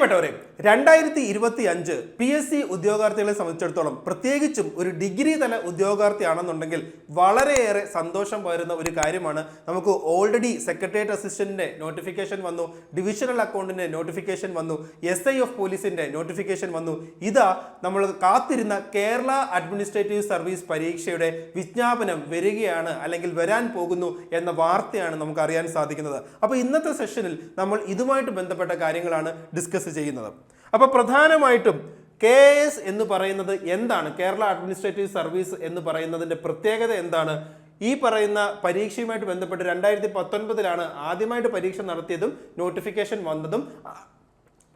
പ്രിയപ്പെട്ടവരെ രണ്ടായിരത്തി ഇരുപത്തി അഞ്ച് പി എസ് സി ഉദ്യോഗാർത്ഥികളെ സംബന്ധിച്ചിടത്തോളം പ്രത്യേകിച്ചും ഒരു ഡിഗ്രി തല ഉദ്യോഗാർത്ഥിയാണെന്നുണ്ടെങ്കിൽ വളരെയേറെ സന്തോഷം പകരുന്ന ഒരു കാര്യമാണ്. നമുക്ക് ഓൾറെഡി സെക്രട്ടേറിയറ്റ് അസിസ്റ്റന്റിന്റെ നോട്ടിഫിക്കേഷൻ വന്നു ഡിവിഷണൽ അക്കൗണ്ടിന്റെ നോട്ടിഫിക്കേഷൻ വന്നു എസ് ഐ ഓഫ് പോലീസിന്റെ നോട്ടിഫിക്കേഷൻ വന്നു. ഇതാ നമ്മൾ കാത്തിരുന്ന കേരള അഡ്മിനിസ്ട്രേറ്റീവ് സർവീസ് പരീക്ഷയുടെ വിജ്ഞാപനം വരികയാണ് അല്ലെങ്കിൽ വരാൻ പോകുന്നു എന്ന വാർത്തയാണ് നമുക്ക് അറിയാൻ സാധിക്കുന്നത്. അപ്പോൾ ഇന്നത്തെ സെഷനിൽ നമ്മൾ ഇതുമായിട്ട് ബന്ധപ്പെട്ട കാര്യങ്ങളാണ് ഡിസ്കസ് ചെയ്യുന്നത്. അപ്പോൾ പ്രധാനമായിട്ടും കെ എസ് എന്ന് പറയുന്നത് എന്താണ്? കേരള അഡ്മിനിസ്ട്രേറ്റീവ് സർവീസ് എന്ന് പറയുന്നതിന്റെ പ്രത്യേകത എന്താണ്? ഈ പറയുന്ന പരീക്ഷയുമായിട്ട് ബന്ധപ്പെട്ട് രണ്ടായിരത്തി പത്തൊൻപതിലാണ് ആദ്യമായിട്ട് പരീക്ഷ നടത്തിയതും നോട്ടിഫിക്കേഷൻ വന്നതും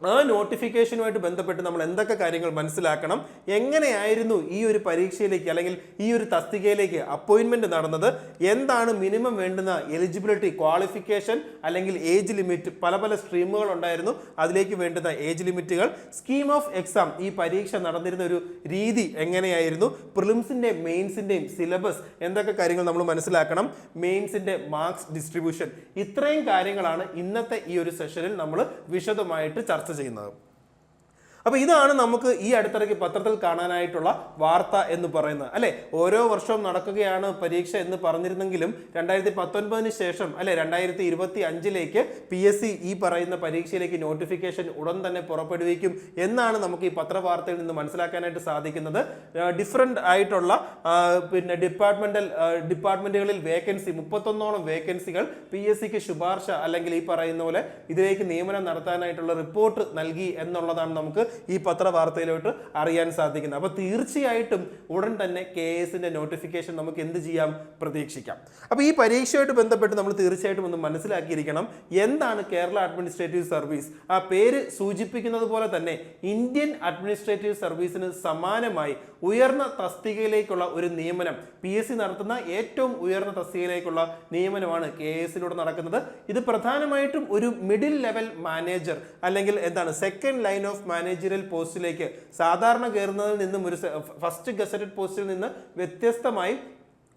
ആ നോട്ടിഫിക്കേഷനുമായിട്ട് ബന്ധപ്പെട്ട് നമ്മൾ എന്തൊക്കെ കാര്യങ്ങൾ മനസ്സിലാക്കണം എങ്ങനെയായിരുന്നു ഈ ഒരു പരീക്ഷയിലേക്ക് അല്ലെങ്കിൽ ഈ ഒരു തസ്തികയിലേക്ക് അപ്പോയിൻമെന്റ് നടന്നത് എന്താണ് മിനിമം വേണ്ടുന്ന എലിജിബിലിറ്റി ക്വാളിഫിക്കേഷൻ അല്ലെങ്കിൽ ഏജ് ലിമിറ്റ് പല പല സ്ട്രീമുകൾ ഉണ്ടായിരുന്നു അതിലേക്ക് വേണ്ടുന്ന ഏജ് ലിമിറ്റുകൾ സ്കീം ഓഫ് എക്സാം ഈ പരീക്ഷ നടന്നിരുന്ന ഒരു രീതി എങ്ങനെയായിരുന്നു പ്രിലിംസിന്റെ മെയിൻസിന്റെയും സിലബസ് എന്തൊക്കെ കാര്യങ്ങൾ നമ്മൾ മനസ്സിലാക്കണം മെയിൻസിന്റെ മാർക്സ് ഡിസ്ട്രിബ്യൂഷൻ ഇത്രയും കാര്യങ്ങളാണ് ഇന്നത്തെ ഈ ഒരു സെഷനിൽ നമ്മൾ വിശദമായിട്ട് ചർച്ച ചെയ്യുന്നത്. അപ്പോൾ ഇതാണ് നമുക്ക് ഈ അടുത്തിടയ്ക്ക് പത്രത്തിൽ കാണാനായിട്ടുള്ള വാർത്ത എന്ന് പറയുന്നത്. അല്ലെ? ഓരോ വർഷവും നടക്കുകയാണ് പരീക്ഷ എന്ന് പറഞ്ഞിരുന്നെങ്കിലും രണ്ടായിരത്തി പത്തൊൻപതിന് ശേഷം അല്ലെ? രണ്ടായിരത്തി ഇരുപത്തി അഞ്ചിലേക്ക് പി എസ് സി ഈ പറയുന്ന പരീക്ഷയിലേക്ക് നോട്ടിഫിക്കേഷൻ ഉടൻ തന്നെ പുറപ്പെടുവിക്കും എന്നാണ് നമുക്ക് ഈ പത്രവാർത്തയിൽ നിന്ന് മനസ്സിലാക്കാനായിട്ട് സാധിക്കുന്നത്. ഡിഫറെന്റ് ആയിട്ടുള്ള പിന്നെ ഡിപ്പാർട്ട്മെന്റൽ ഡിപ്പാർട്ട്മെന്റുകളിൽ വേക്കൻസി മുപ്പത്തൊന്നോളം വേക്കൻസികൾ പി എസ് സിക്ക് ശുപാർശ അല്ലെങ്കിൽ ഈ പറയുന്ന പോലെ ഇതിലേക്ക് നിയമനം നടത്താനായിട്ടുള്ള റിപ്പോർട്ട് നൽകി എന്നുള്ളതാണ് നമുക്ക് ഈ പത്രവാർത്തയിലോട്ട് അറിയാൻ സാധിക്കുന്നത്. അപ്പോൾ തീർച്ചയായിട്ടും ഉടൻ തന്നെ കെ എസിന്റെ നോട്ടിഫിക്കേഷൻ നമുക്ക് എന്ത് ചെയ്യാം? പ്രതീക്ഷിക്കാം. അപ്പോൾ ഈ പരീക്ഷയുമായിട്ട് ബന്ധപ്പെട്ട് നമ്മൾ തീർച്ചയായിട്ടും ഒന്ന് മനസ്സിലാക്കിയിരിക്കണം. എന്താണ് കേരള അഡ്മിനിസ്ട്രേറ്റീവ് സർവീസ് ആ പേര് സൂചിപ്പിക്കുന്നത് പോലെ തന്നെ ഇന്ത്യൻ അഡ്മിനിസ്ട്രേറ്റീവ് സർവീസിന് സമാനമായി ഉയർന്ന തസ്തികയിലേക്കുള്ള ഒരു നിയമനം. പി എസ് സി നടത്തുന്ന ഏറ്റവും ഉയർന്ന തസ്തികയിലേക്കുള്ള നിയമനമാണ് കെ എസിലൂടെ നടക്കുന്നത്. ഇത് പ്രധാനമായിട്ടും ഒരു മിഡിൽ ലെവൽ മാനേജർ അല്ലെങ്കിൽ എന്താണ് സെക്കൻഡ് ലൈൻ ഓഫ് മാനേജറിയൽ പോസ്റ്റിലേക്ക് സാധാരണ കയറുന്നതിൽ നിന്നും ഒരു ഫസ്റ്റ് ഗസറ്റഡ് പോസ്റ്റിൽ നിന്ന് വ്യത്യസ്തമായി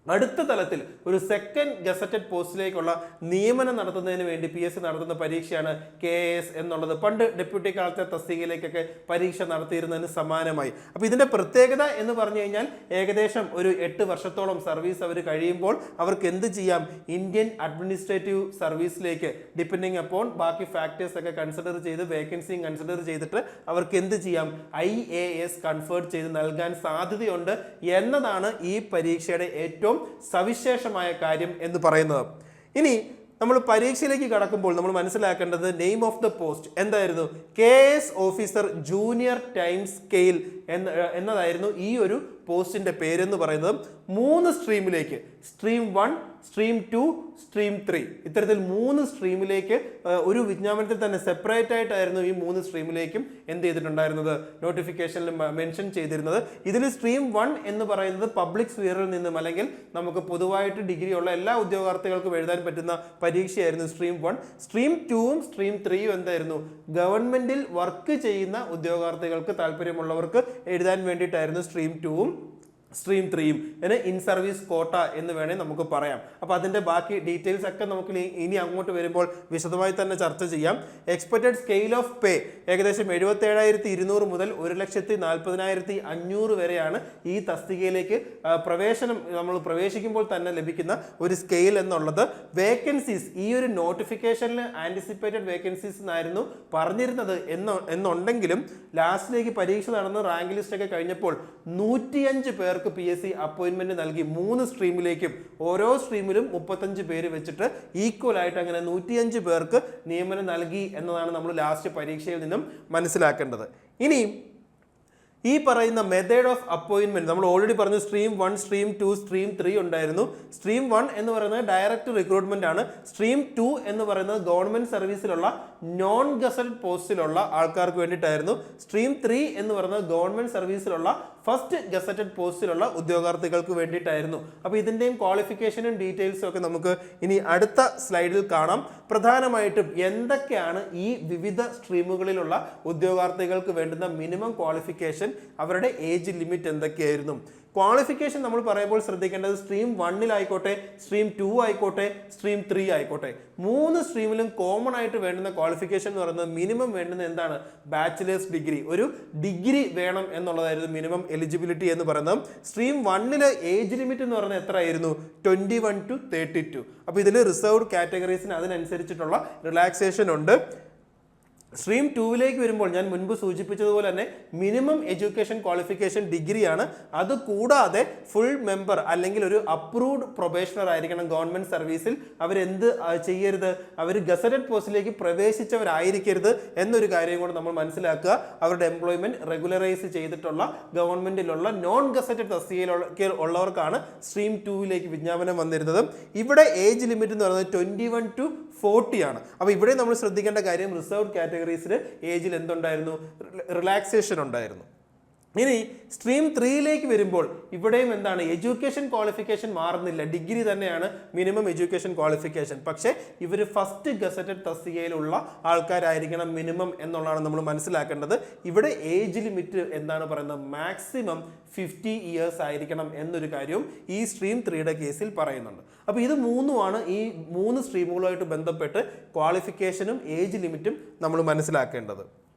അടുത്ത തലത്തിൽ ഒരു സെക്കൻഡ് ഗസറ്റഡ് പോസ്റ്റിലേക്കുള്ള നിയമനം നടത്തുന്നതിന് വേണ്ടി പി എസ് സി നടത്തുന്ന പരീക്ഷയാണ് കെ എസ് എന്നുള്ളത്. പണ്ട് ഡെപ്യൂട്ടി കളക്ടർ തസ്തികയിലേക്കൊക്കെ പരീക്ഷ നടത്തിയിരുന്നതിന് സമാനമായി. അപ്പോൾ ഇതിന്റെ പ്രത്യേകത എന്ന് പറഞ്ഞു കഴിഞ്ഞാൽ ഏകദേശം ഒരു എട്ട് വർഷത്തോളം സർവീസ് അവർ കഴിയുമ്പോൾ അവർക്ക് എന്ത് ചെയ്യാം? ഇന്ത്യൻ അഡ്മിനിസ്ട്രേറ്റീവ് സർവീസിലേക്ക് ഡിപ്പെൻഡിങ് അപ്പോൺ ബാക്കി ഫാക്ടേഴ്സ് ഒക്കെ കൺസിഡർ ചെയ്ത് വേക്കൻസിയും കൺസിഡർ ചെയ്തിട്ട് അവർക്ക് എന്ത് ചെയ്യാം? ഐ എ എസ് കൺഫേർട്ട് ചെയ്ത് നൽകാൻ സാധ്യതയുണ്ട് എന്നതാണ് ഈ പരീക്ഷയുടെ ഏറ്റവും സവിശേഷമായ കാര്യം എന്ന് പറയുന്നത്. ഇനി നമ്മൾ പരീക്ഷയിലേക്ക് കടക്കുമ്പോൾ നമ്മൾ മനസ്സിലാക്കേണ്ടത് നെയിം ഓഫ് ദ പോസ്റ്റ് എന്തായിരുന്നു? K S officer junior time scale എന്ന എന്നതായിരുന്നു ഈ ഒരു പോസ്റ്റിന്റെ പേരെന്ന് പറയുന്നത്. മൂന്ന് സ്ട്രീമിലേക്ക് stream one stream two stream three ഇത്തരത്തിൽ മൂന്ന് സ്ട്രീമിലേക്ക് ഒരു വിജ്ഞാപനത്തിൽ തന്നെ സെപ്പറേറ്റ് ആയിട്ടായിരുന്നു ഈ മൂന്ന് സ്ട്രീമിലേക്കും എന്ത് ചെയ്തിട്ടുണ്ടായിരുന്നത്? നോട്ടിഫിക്കേഷനിൽ മെൻഷൻ ചെയ്തിരുന്നത്. ഇതിൽ സ്ട്രീം വൺ എന്ന് പറയുന്നത് പബ്ലിക് സ്ഫിയറിൽ നിന്നും അല്ലെങ്കിൽ നമുക്ക് പൊതുവായിട്ട് ഡിഗ്രി ഉള്ള എല്ലാ ഉദ്യോഗാർത്ഥികൾക്കും എഴുതാൻ പറ്റുന്ന പരീക്ഷയായിരുന്നു സ്ട്രീം വൺ സ്ട്രീം ടുവും സ്ട്രീം ത്രീയും എന്തായിരുന്നു? ഗവൺമെന്റിൽ വർക്ക് ചെയ്യുന്ന ഉദ്യോഗാർത്ഥികൾക്ക് താല്പര്യമുള്ളവർക്ക് എഴുതാൻ വേണ്ടിയിട്ടായിരുന്നു സ്ട്രീം ടുവും സ്ട്രീം ത്രീയും ഇതിന് ഇൻ സർവീസ് കോട്ട എന്ന് വേണേൽ നമുക്ക് പറയാം. അപ്പോൾ അതിന്റെ ബാക്കി ഡീറ്റെയിൽസ് ഒക്കെ നമുക്ക് ഇനി- അങ്ങോട്ട് വരുമ്പോൾ വിശദമായി തന്നെ ചർച്ച ചെയ്യാം. എക്സ്പെക്റ്റഡ് സ്കെയിൽ ഓഫ് പേ ഏകദേശം എഴുപത്തി ഏഴായിരത്തി ഇരുന്നൂറ് മുതൽ ഒരു ലക്ഷത്തി നാൽപ്പതിനായിരത്തി അഞ്ഞൂറ് വരെയാണ് ഈ തസ്തികയിലേക്ക് പ്രവേശനം നമ്മൾ പ്രവേശിക്കുമ്പോൾ തന്നെ ലഭിക്കുന്ന ഒരു സ്കെയിൽ എന്നുള്ളത്. വേക്കൻസീസ് ഈ ഒരു നോട്ടിഫിക്കേഷനിൽ ആന്റിസിപ്പേറ്റഡ് വേക്കൻസീസ് എന്നായിരുന്നു പറഞ്ഞിരുന്നത് എന്ന് എന്നുണ്ടെങ്കിലും ലാസ്റ്റിലേക്ക് പരീക്ഷ നടന്ന് റാങ്ക് ലിസ്റ്റ് ഒക്കെ കഴിഞ്ഞപ്പോൾ നൂറ്റിയഞ്ച് പേർക്ക് പി എസ് സി അപ്പോയിൻമെന്റ് നൽകി മൂന്ന് സ്ട്രീമിലേക്കും ഓരോ സ്ട്രീമിലും മുപ്പത്തഞ്ച് പേര് വെച്ചിട്ട് ഈക്വൽ ആയിട്ട് അങ്ങനെ നൂറ്റിയഞ്ച് പേർക്ക് നിയമനം നൽകി എന്നതാണ് നമ്മൾ ലാസ്റ്റ് പരീക്ഷയിൽ നിന്നും മനസ്സിലാക്കേണ്ടത്. ഇനി ഈ പറയുന്ന മെത്തേഡ് ഓഫ് അപ്പോയിൻമെന്റ് നമ്മൾ ഓൾറെഡി പറഞ്ഞു stream one stream two stream three ഉണ്ടായിരുന്നു. സ്ട്രീം വൺ എന്ന് പറയുന്നത് ഡയറക്റ്റ് റിക്രൂട്ട്മെന്റ് ആണ്. സ്ട്രീം ടു എന്ന് പറയുന്നത് ഗവൺമെന്റ് സർവീസിലുള്ള നോൺ ഗസറ്റഡ് പോസ്റ്റിലുള്ള ആൾക്കാർക്ക് വേണ്ടിയിട്ടായിരുന്നു. സ്ട്രീം ത്രീ എന്ന് പറയുന്നത് ഗവൺമെന്റ് സർവീസിലുള്ള ഫസ്റ്റ് ഗസറ്റഡ് പോസ്റ്റിലുള്ള ഉദ്യോഗാർത്ഥികൾക്ക് വേണ്ടിയിട്ടായിരുന്നു. അപ്പോൾ ഇതിന്റെയും ക്വാളിഫിക്കേഷനും ഡീറ്റെയിൽസും ഒക്കെ നമുക്ക് ഇനി അടുത്ത സ്ലൈഡിൽ കാണാം. പ്രധാനമായിട്ടും എന്തൊക്കെയാണ് ഈ വിവിധ സ്ട്രീമുകളിലുള്ള ഉദ്യോഗാർത്ഥികൾക്ക് വേണ്ടുന്ന മിനിമം ക്വാളിഫിക്കേഷൻ അവരുടെ ഏജ് ലിമിറ്റ് എന്തൊക്കെയായിരുന്നു? ക്വാളിഫിക്കേഷൻ നമ്മൾ പറയുമ്പോൾ ശ്രദ്ധിക്കേണ്ടത് സ്ട്രീം വണ്ണിലായിക്കോട്ടെ സ്ട്രീം ടു ആയിക്കോട്ടെ സ്ട്രീം ത്രീ ആയിക്കോട്ടെ. മൂന്ന് സ്ട്രീമിലും കോമൺ ആയിട്ട് വേണ്ടുന്ന ക്വാളിഫിക്കേഷൻ എന്ന് പറയുന്നത് മിനിമം വേണ്ടുന്ന എന്താണ്? Bachelor's degree. ഒരു ഡിഗ്രി വേണം എന്നുള്ളതായിരുന്നു മിനിമം എലിജിബിലിറ്റി എന്ന് പറയുന്നത്. സ്ട്രീം വണ്ണിൽ ഏജ് ലിമിറ്റ് എന്ന് പറയുന്നത് എത്ര ആയിരുന്നു twenty one two thirty two. അപ്പോൾ ഇതിൽ റിസർവ്ഡ് കാറ്റഗറീസിന് അതിനനുസരിച്ചിട്ടുള്ള റിലാക്സേഷൻ ഉണ്ട്. സ്ട്രീം ടൂവിലേക്ക് വരുമ്പോൾ ഞാൻ മുൻപ് സൂചിപ്പിച്ചതുപോലെ തന്നെ മിനിമം എഡ്യൂക്കേഷൻ ക്വാളിഫിക്കേഷൻ ഡിഗ്രിയാണ്. അത് കൂടാതെ ഫുൾ മെമ്പർ അല്ലെങ്കിൽ ഒരു അപ്രൂവ്ഡ് പ്രൊബേഷണർ ആയിരിക്കണം ഗവൺമെന്റ് സർവീസിൽ. അവരെന്ത് ചെയ്യരുത്? അവർ ഗസറ്റഡ് പോസ്റ്റിലേക്ക് പ്രവേശിച്ചവരായിരിക്കരുത് എന്നൊരു കാര്യം കൂടെ നമ്മൾ മനസ്സിലാക്കുക. അവരുടെ എംപ്ലോയ്മെന്റ് റെഗുലറൈസ് ചെയ്തിട്ടുള്ള ഗവൺമെന്റിലുള്ള നോൺ ഗസറ്റഡ് തസ്തികയിൽ ഉള്ളവർക്കാണ് സ്ട്രീം ടൂവിലേക്ക് വിജ്ഞാപനം വന്നിരുന്നത്. ഇവിടെ ഏജ് ലിമിറ്റ് എന്ന് പറയുന്നത് ട്വന്റി വൺ ടു ഫോർട്ടി ആണ്. അപ്പോൾ ഇവിടെ നമ്മൾ ശ്രദ്ധിക്കേണ്ട കാര്യം റിസർവ്ഡ് കാറ്റഗറീസിൽ ഏജിൽ എന്തുണ്ടായിരുന്നു? റിലാക്സേഷൻ ഉണ്ടായിരുന്നു. ഇനി സ്ട്രീം ത്രീയിലേക്ക് വരുമ്പോൾ ഇവിടെയും എന്താണ്? എഡ്യൂക്കേഷൻ ക്വാളിഫിക്കേഷൻ മാറുന്നില്ല. ഡിഗ്രി തന്നെയാണ് മിനിമം എഡ്യൂക്കേഷൻ ക്വാളിഫിക്കേഷൻ പക്ഷേ ഇവർ ഫസ്റ്റ് ഗസറ്റഡ് തസ്തികയിലുള്ള ആൾക്കാരായിരിക്കണം മിനിമം എന്നുള്ളതാണ് നമ്മൾ മനസ്സിലാക്കേണ്ടത്. ഇവിടെ ഏജ് ലിമിറ്റ് എന്താണ് പറയുന്നത്? മാക്സിമം ഫിഫ്റ്റി ഇയേഴ്സ് ആയിരിക്കണം എന്നൊരു കാര്യവും ഈ സ്ട്രീം ത്രീയുടെ കേസിൽ പറയുന്നുണ്ട്. അപ്പോൾ ഇത് മൂന്നുമാണ് ഈ മൂന്ന് സ്ട്രീമുകളുമായിട്ട് ബന്ധപ്പെട്ട് ക്വാളിഫിക്കേഷനും ഏജ് ലിമിറ്റും നമ്മൾ മനസ്സിലാക്കേണ്ടത്.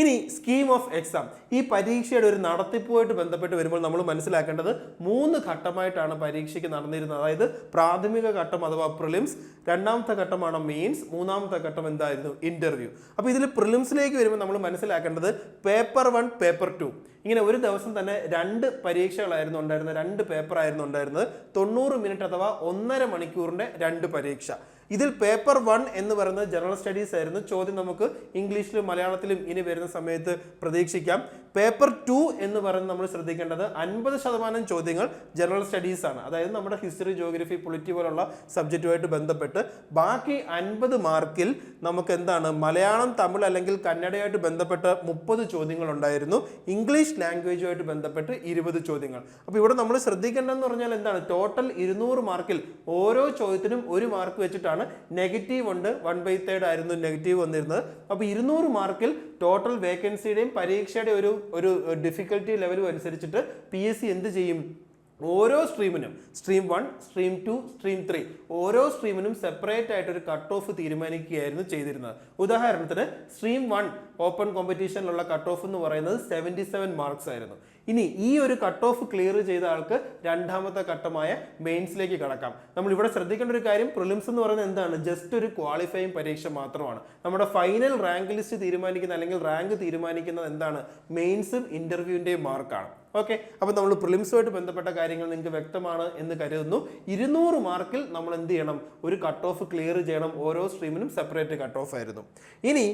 ഇനി സ്കീം ഓഫ് എക്സാം ഈ പരീക്ഷയുടെ ഒരു നടത്തിപ്പുമായിട്ട് ബന്ധപ്പെട്ട് വരുമ്പോൾ നമ്മൾ മനസ്സിലാക്കേണ്ടത് മൂന്ന് ഘട്ടമായിട്ടാണ് പരീക്ഷയ്ക്ക് നടന്നിരുന്നത്. അതായത് പ്രാഥമിക ഘട്ടം അഥവാ പ്രിലിംസ് രണ്ടാമത്തെ ഘട്ടമാണ് മെയിൻസ് മൂന്നാമത്തെ ഘട്ടം എന്തായിരുന്നു? ഇന്റർവ്യൂ അപ്പോൾ ഇതിൽ പ്രിലിംസിലേക്ക് വരുമ്പോൾ നമ്മൾ മനസ്സിലാക്കേണ്ടത് പേപ്പർ വൺ പേപ്പർ ടു ഇങ്ങനെ ഒരു ദിവസം തന്നെ രണ്ട് പരീക്ഷകളായിരുന്നു ഉണ്ടായിരുന്നത് രണ്ട് പേപ്പറായിരുന്നു ഉണ്ടായിരുന്നത്. തൊണ്ണൂറ് മിനിറ്റ് അഥവാ ഒന്നര മണിക്കൂറിന്റെ രണ്ട് പരീക്ഷ. ഇതിൽ പേപ്പർ വൺ എന്ന് പറയുന്നത് ജനറൽ സ്റ്റഡീസ് ആയിരുന്നു. ചോദ്യം നമുക്ക് ഇംഗ്ലീഷിലും മലയാളത്തിലും ഇനി വരുന്ന സമയത്ത് പ്രതീക്ഷിക്കാം. പേപ്പർ ടു എന്ന് പറയുന്നത് നമ്മൾ ശ്രദ്ധിക്കേണ്ടത് അൻപത് ശതമാനം ചോദ്യങ്ങൾ ജനറൽ സ്റ്റഡീസ് ആണ്. അതായത് നമ്മുടെ ഹിസ്റ്ററി ജോഗ്രഫി പൊളിറ്റി പോലുള്ള സബ്ജക്റ്റുമായിട്ട് ബന്ധപ്പെട്ട് ബാക്കി അൻപത് മാർക്കിൽ നമുക്ക് എന്താണ് മലയാളം തമിഴ് അല്ലെങ്കിൽ കന്നഡയായിട്ട് ബന്ധപ്പെട്ട മുപ്പത് ചോദ്യങ്ങൾ ഉണ്ടായിരുന്നു. ഇംഗ്ലീഷ് ലാംഗ്വേജുമായിട്ട് ബന്ധപ്പെട്ട് ഇരുപത് ചോദ്യങ്ങൾ. അപ്പോൾ ഇവിടെ നമ്മൾ ശ്രദ്ധിക്കേണ്ടതെന്ന് പറഞ്ഞാൽ എന്താണ്? ടോട്ടൽ ഇരുന്നൂറ് മാർക്കിൽ ഓരോ ചോദ്യത്തിനും ഒരു മാർക്ക് വെച്ചിട്ടാണ് നെഗറ്റീവ് ഉണ്ട്. വൺ ബൈ തേർഡ് ആയിരുന്നു നെഗറ്റീവ് വന്നിരുന്നത്. അപ്പോൾ ഇരുന്നൂറ് മാർക്കിൽ ടോട്ടൽ വേക്കൻസിയുടെയും പരീക്ഷയുടെ ഒരു ഒരു ഡിഫിക്കൽട്ടി ലെവലും അനുസരിച്ചിട്ട് പി എസ് സി എന്ത് ചെയ്യും? ഓരോ സ്ട്രീമിനും stream one stream two stream three ഓരോ സ്ട്രീമിനും സെപ്പറേറ്റ് ആയിട്ട് ഒരു കട്ട് ഓഫ് തീരുമാനിക്കുകയായിരുന്നു ചെയ്തിരുന്നത്. ഉദാഹരണത്തിന് സ്ട്രീം വൺ ഓപ്പൺ കോമ്പറ്റീഷനിലുള്ള കട്ട് ഓഫ് എന്ന് പറയുന്നത് സെവന്റി സെവൻ മാർക്സ് ആയിരുന്നു. ഇനി ഈ ഒരു കട്ട് ഓഫ് ക്ലിയർ ചെയ്ത ആൾക്ക് രണ്ടാമത്തെ ഘട്ടമായ മെയിൻസിലേക്ക് കടക്കാം. നമ്മൾ ഇവിടെ ശ്രദ്ധിക്കേണ്ട ഒരു കാര്യം പ്രിലിംസ് എന്ന് പറയുന്നത് എന്താണ്? ജസ്റ്റ് ഒരു ക്വാളിഫയിങ് പരീക്ഷ മാത്രമാണ്. നമ്മുടെ ഫൈനൽ റാങ്ക് ലിസ്റ്റ് തീരുമാനിക്കുന്ന അല്ലെങ്കിൽ റാങ്ക് തീരുമാനിക്കുന്നത് എന്താണ്? മെയിൻസും ഇന്റർവ്യൂവിന്റെയും മാർക്കാണ് ഓക്കെ അപ്പോൾ നമ്മൾ പ്രിലിംസുമായിട്ട് ബന്ധപ്പെട്ട കാര്യങ്ങൾ നിങ്ങൾക്ക് വ്യക്തമാണ് എന്ന് കരുതുന്നു. ഇരുന്നൂറ് മാർക്കിൽ നമ്മൾ എന്ത് ചെയ്യണം? ഒരു കട്ട് ഓഫ് ക്ലിയർ ചെയ്യണം. ഓരോ സ്ട്രീമിനും സെപ്പറേറ്റ് കട്ട് ഓഫ് ആയിരുന്നു. ഇനി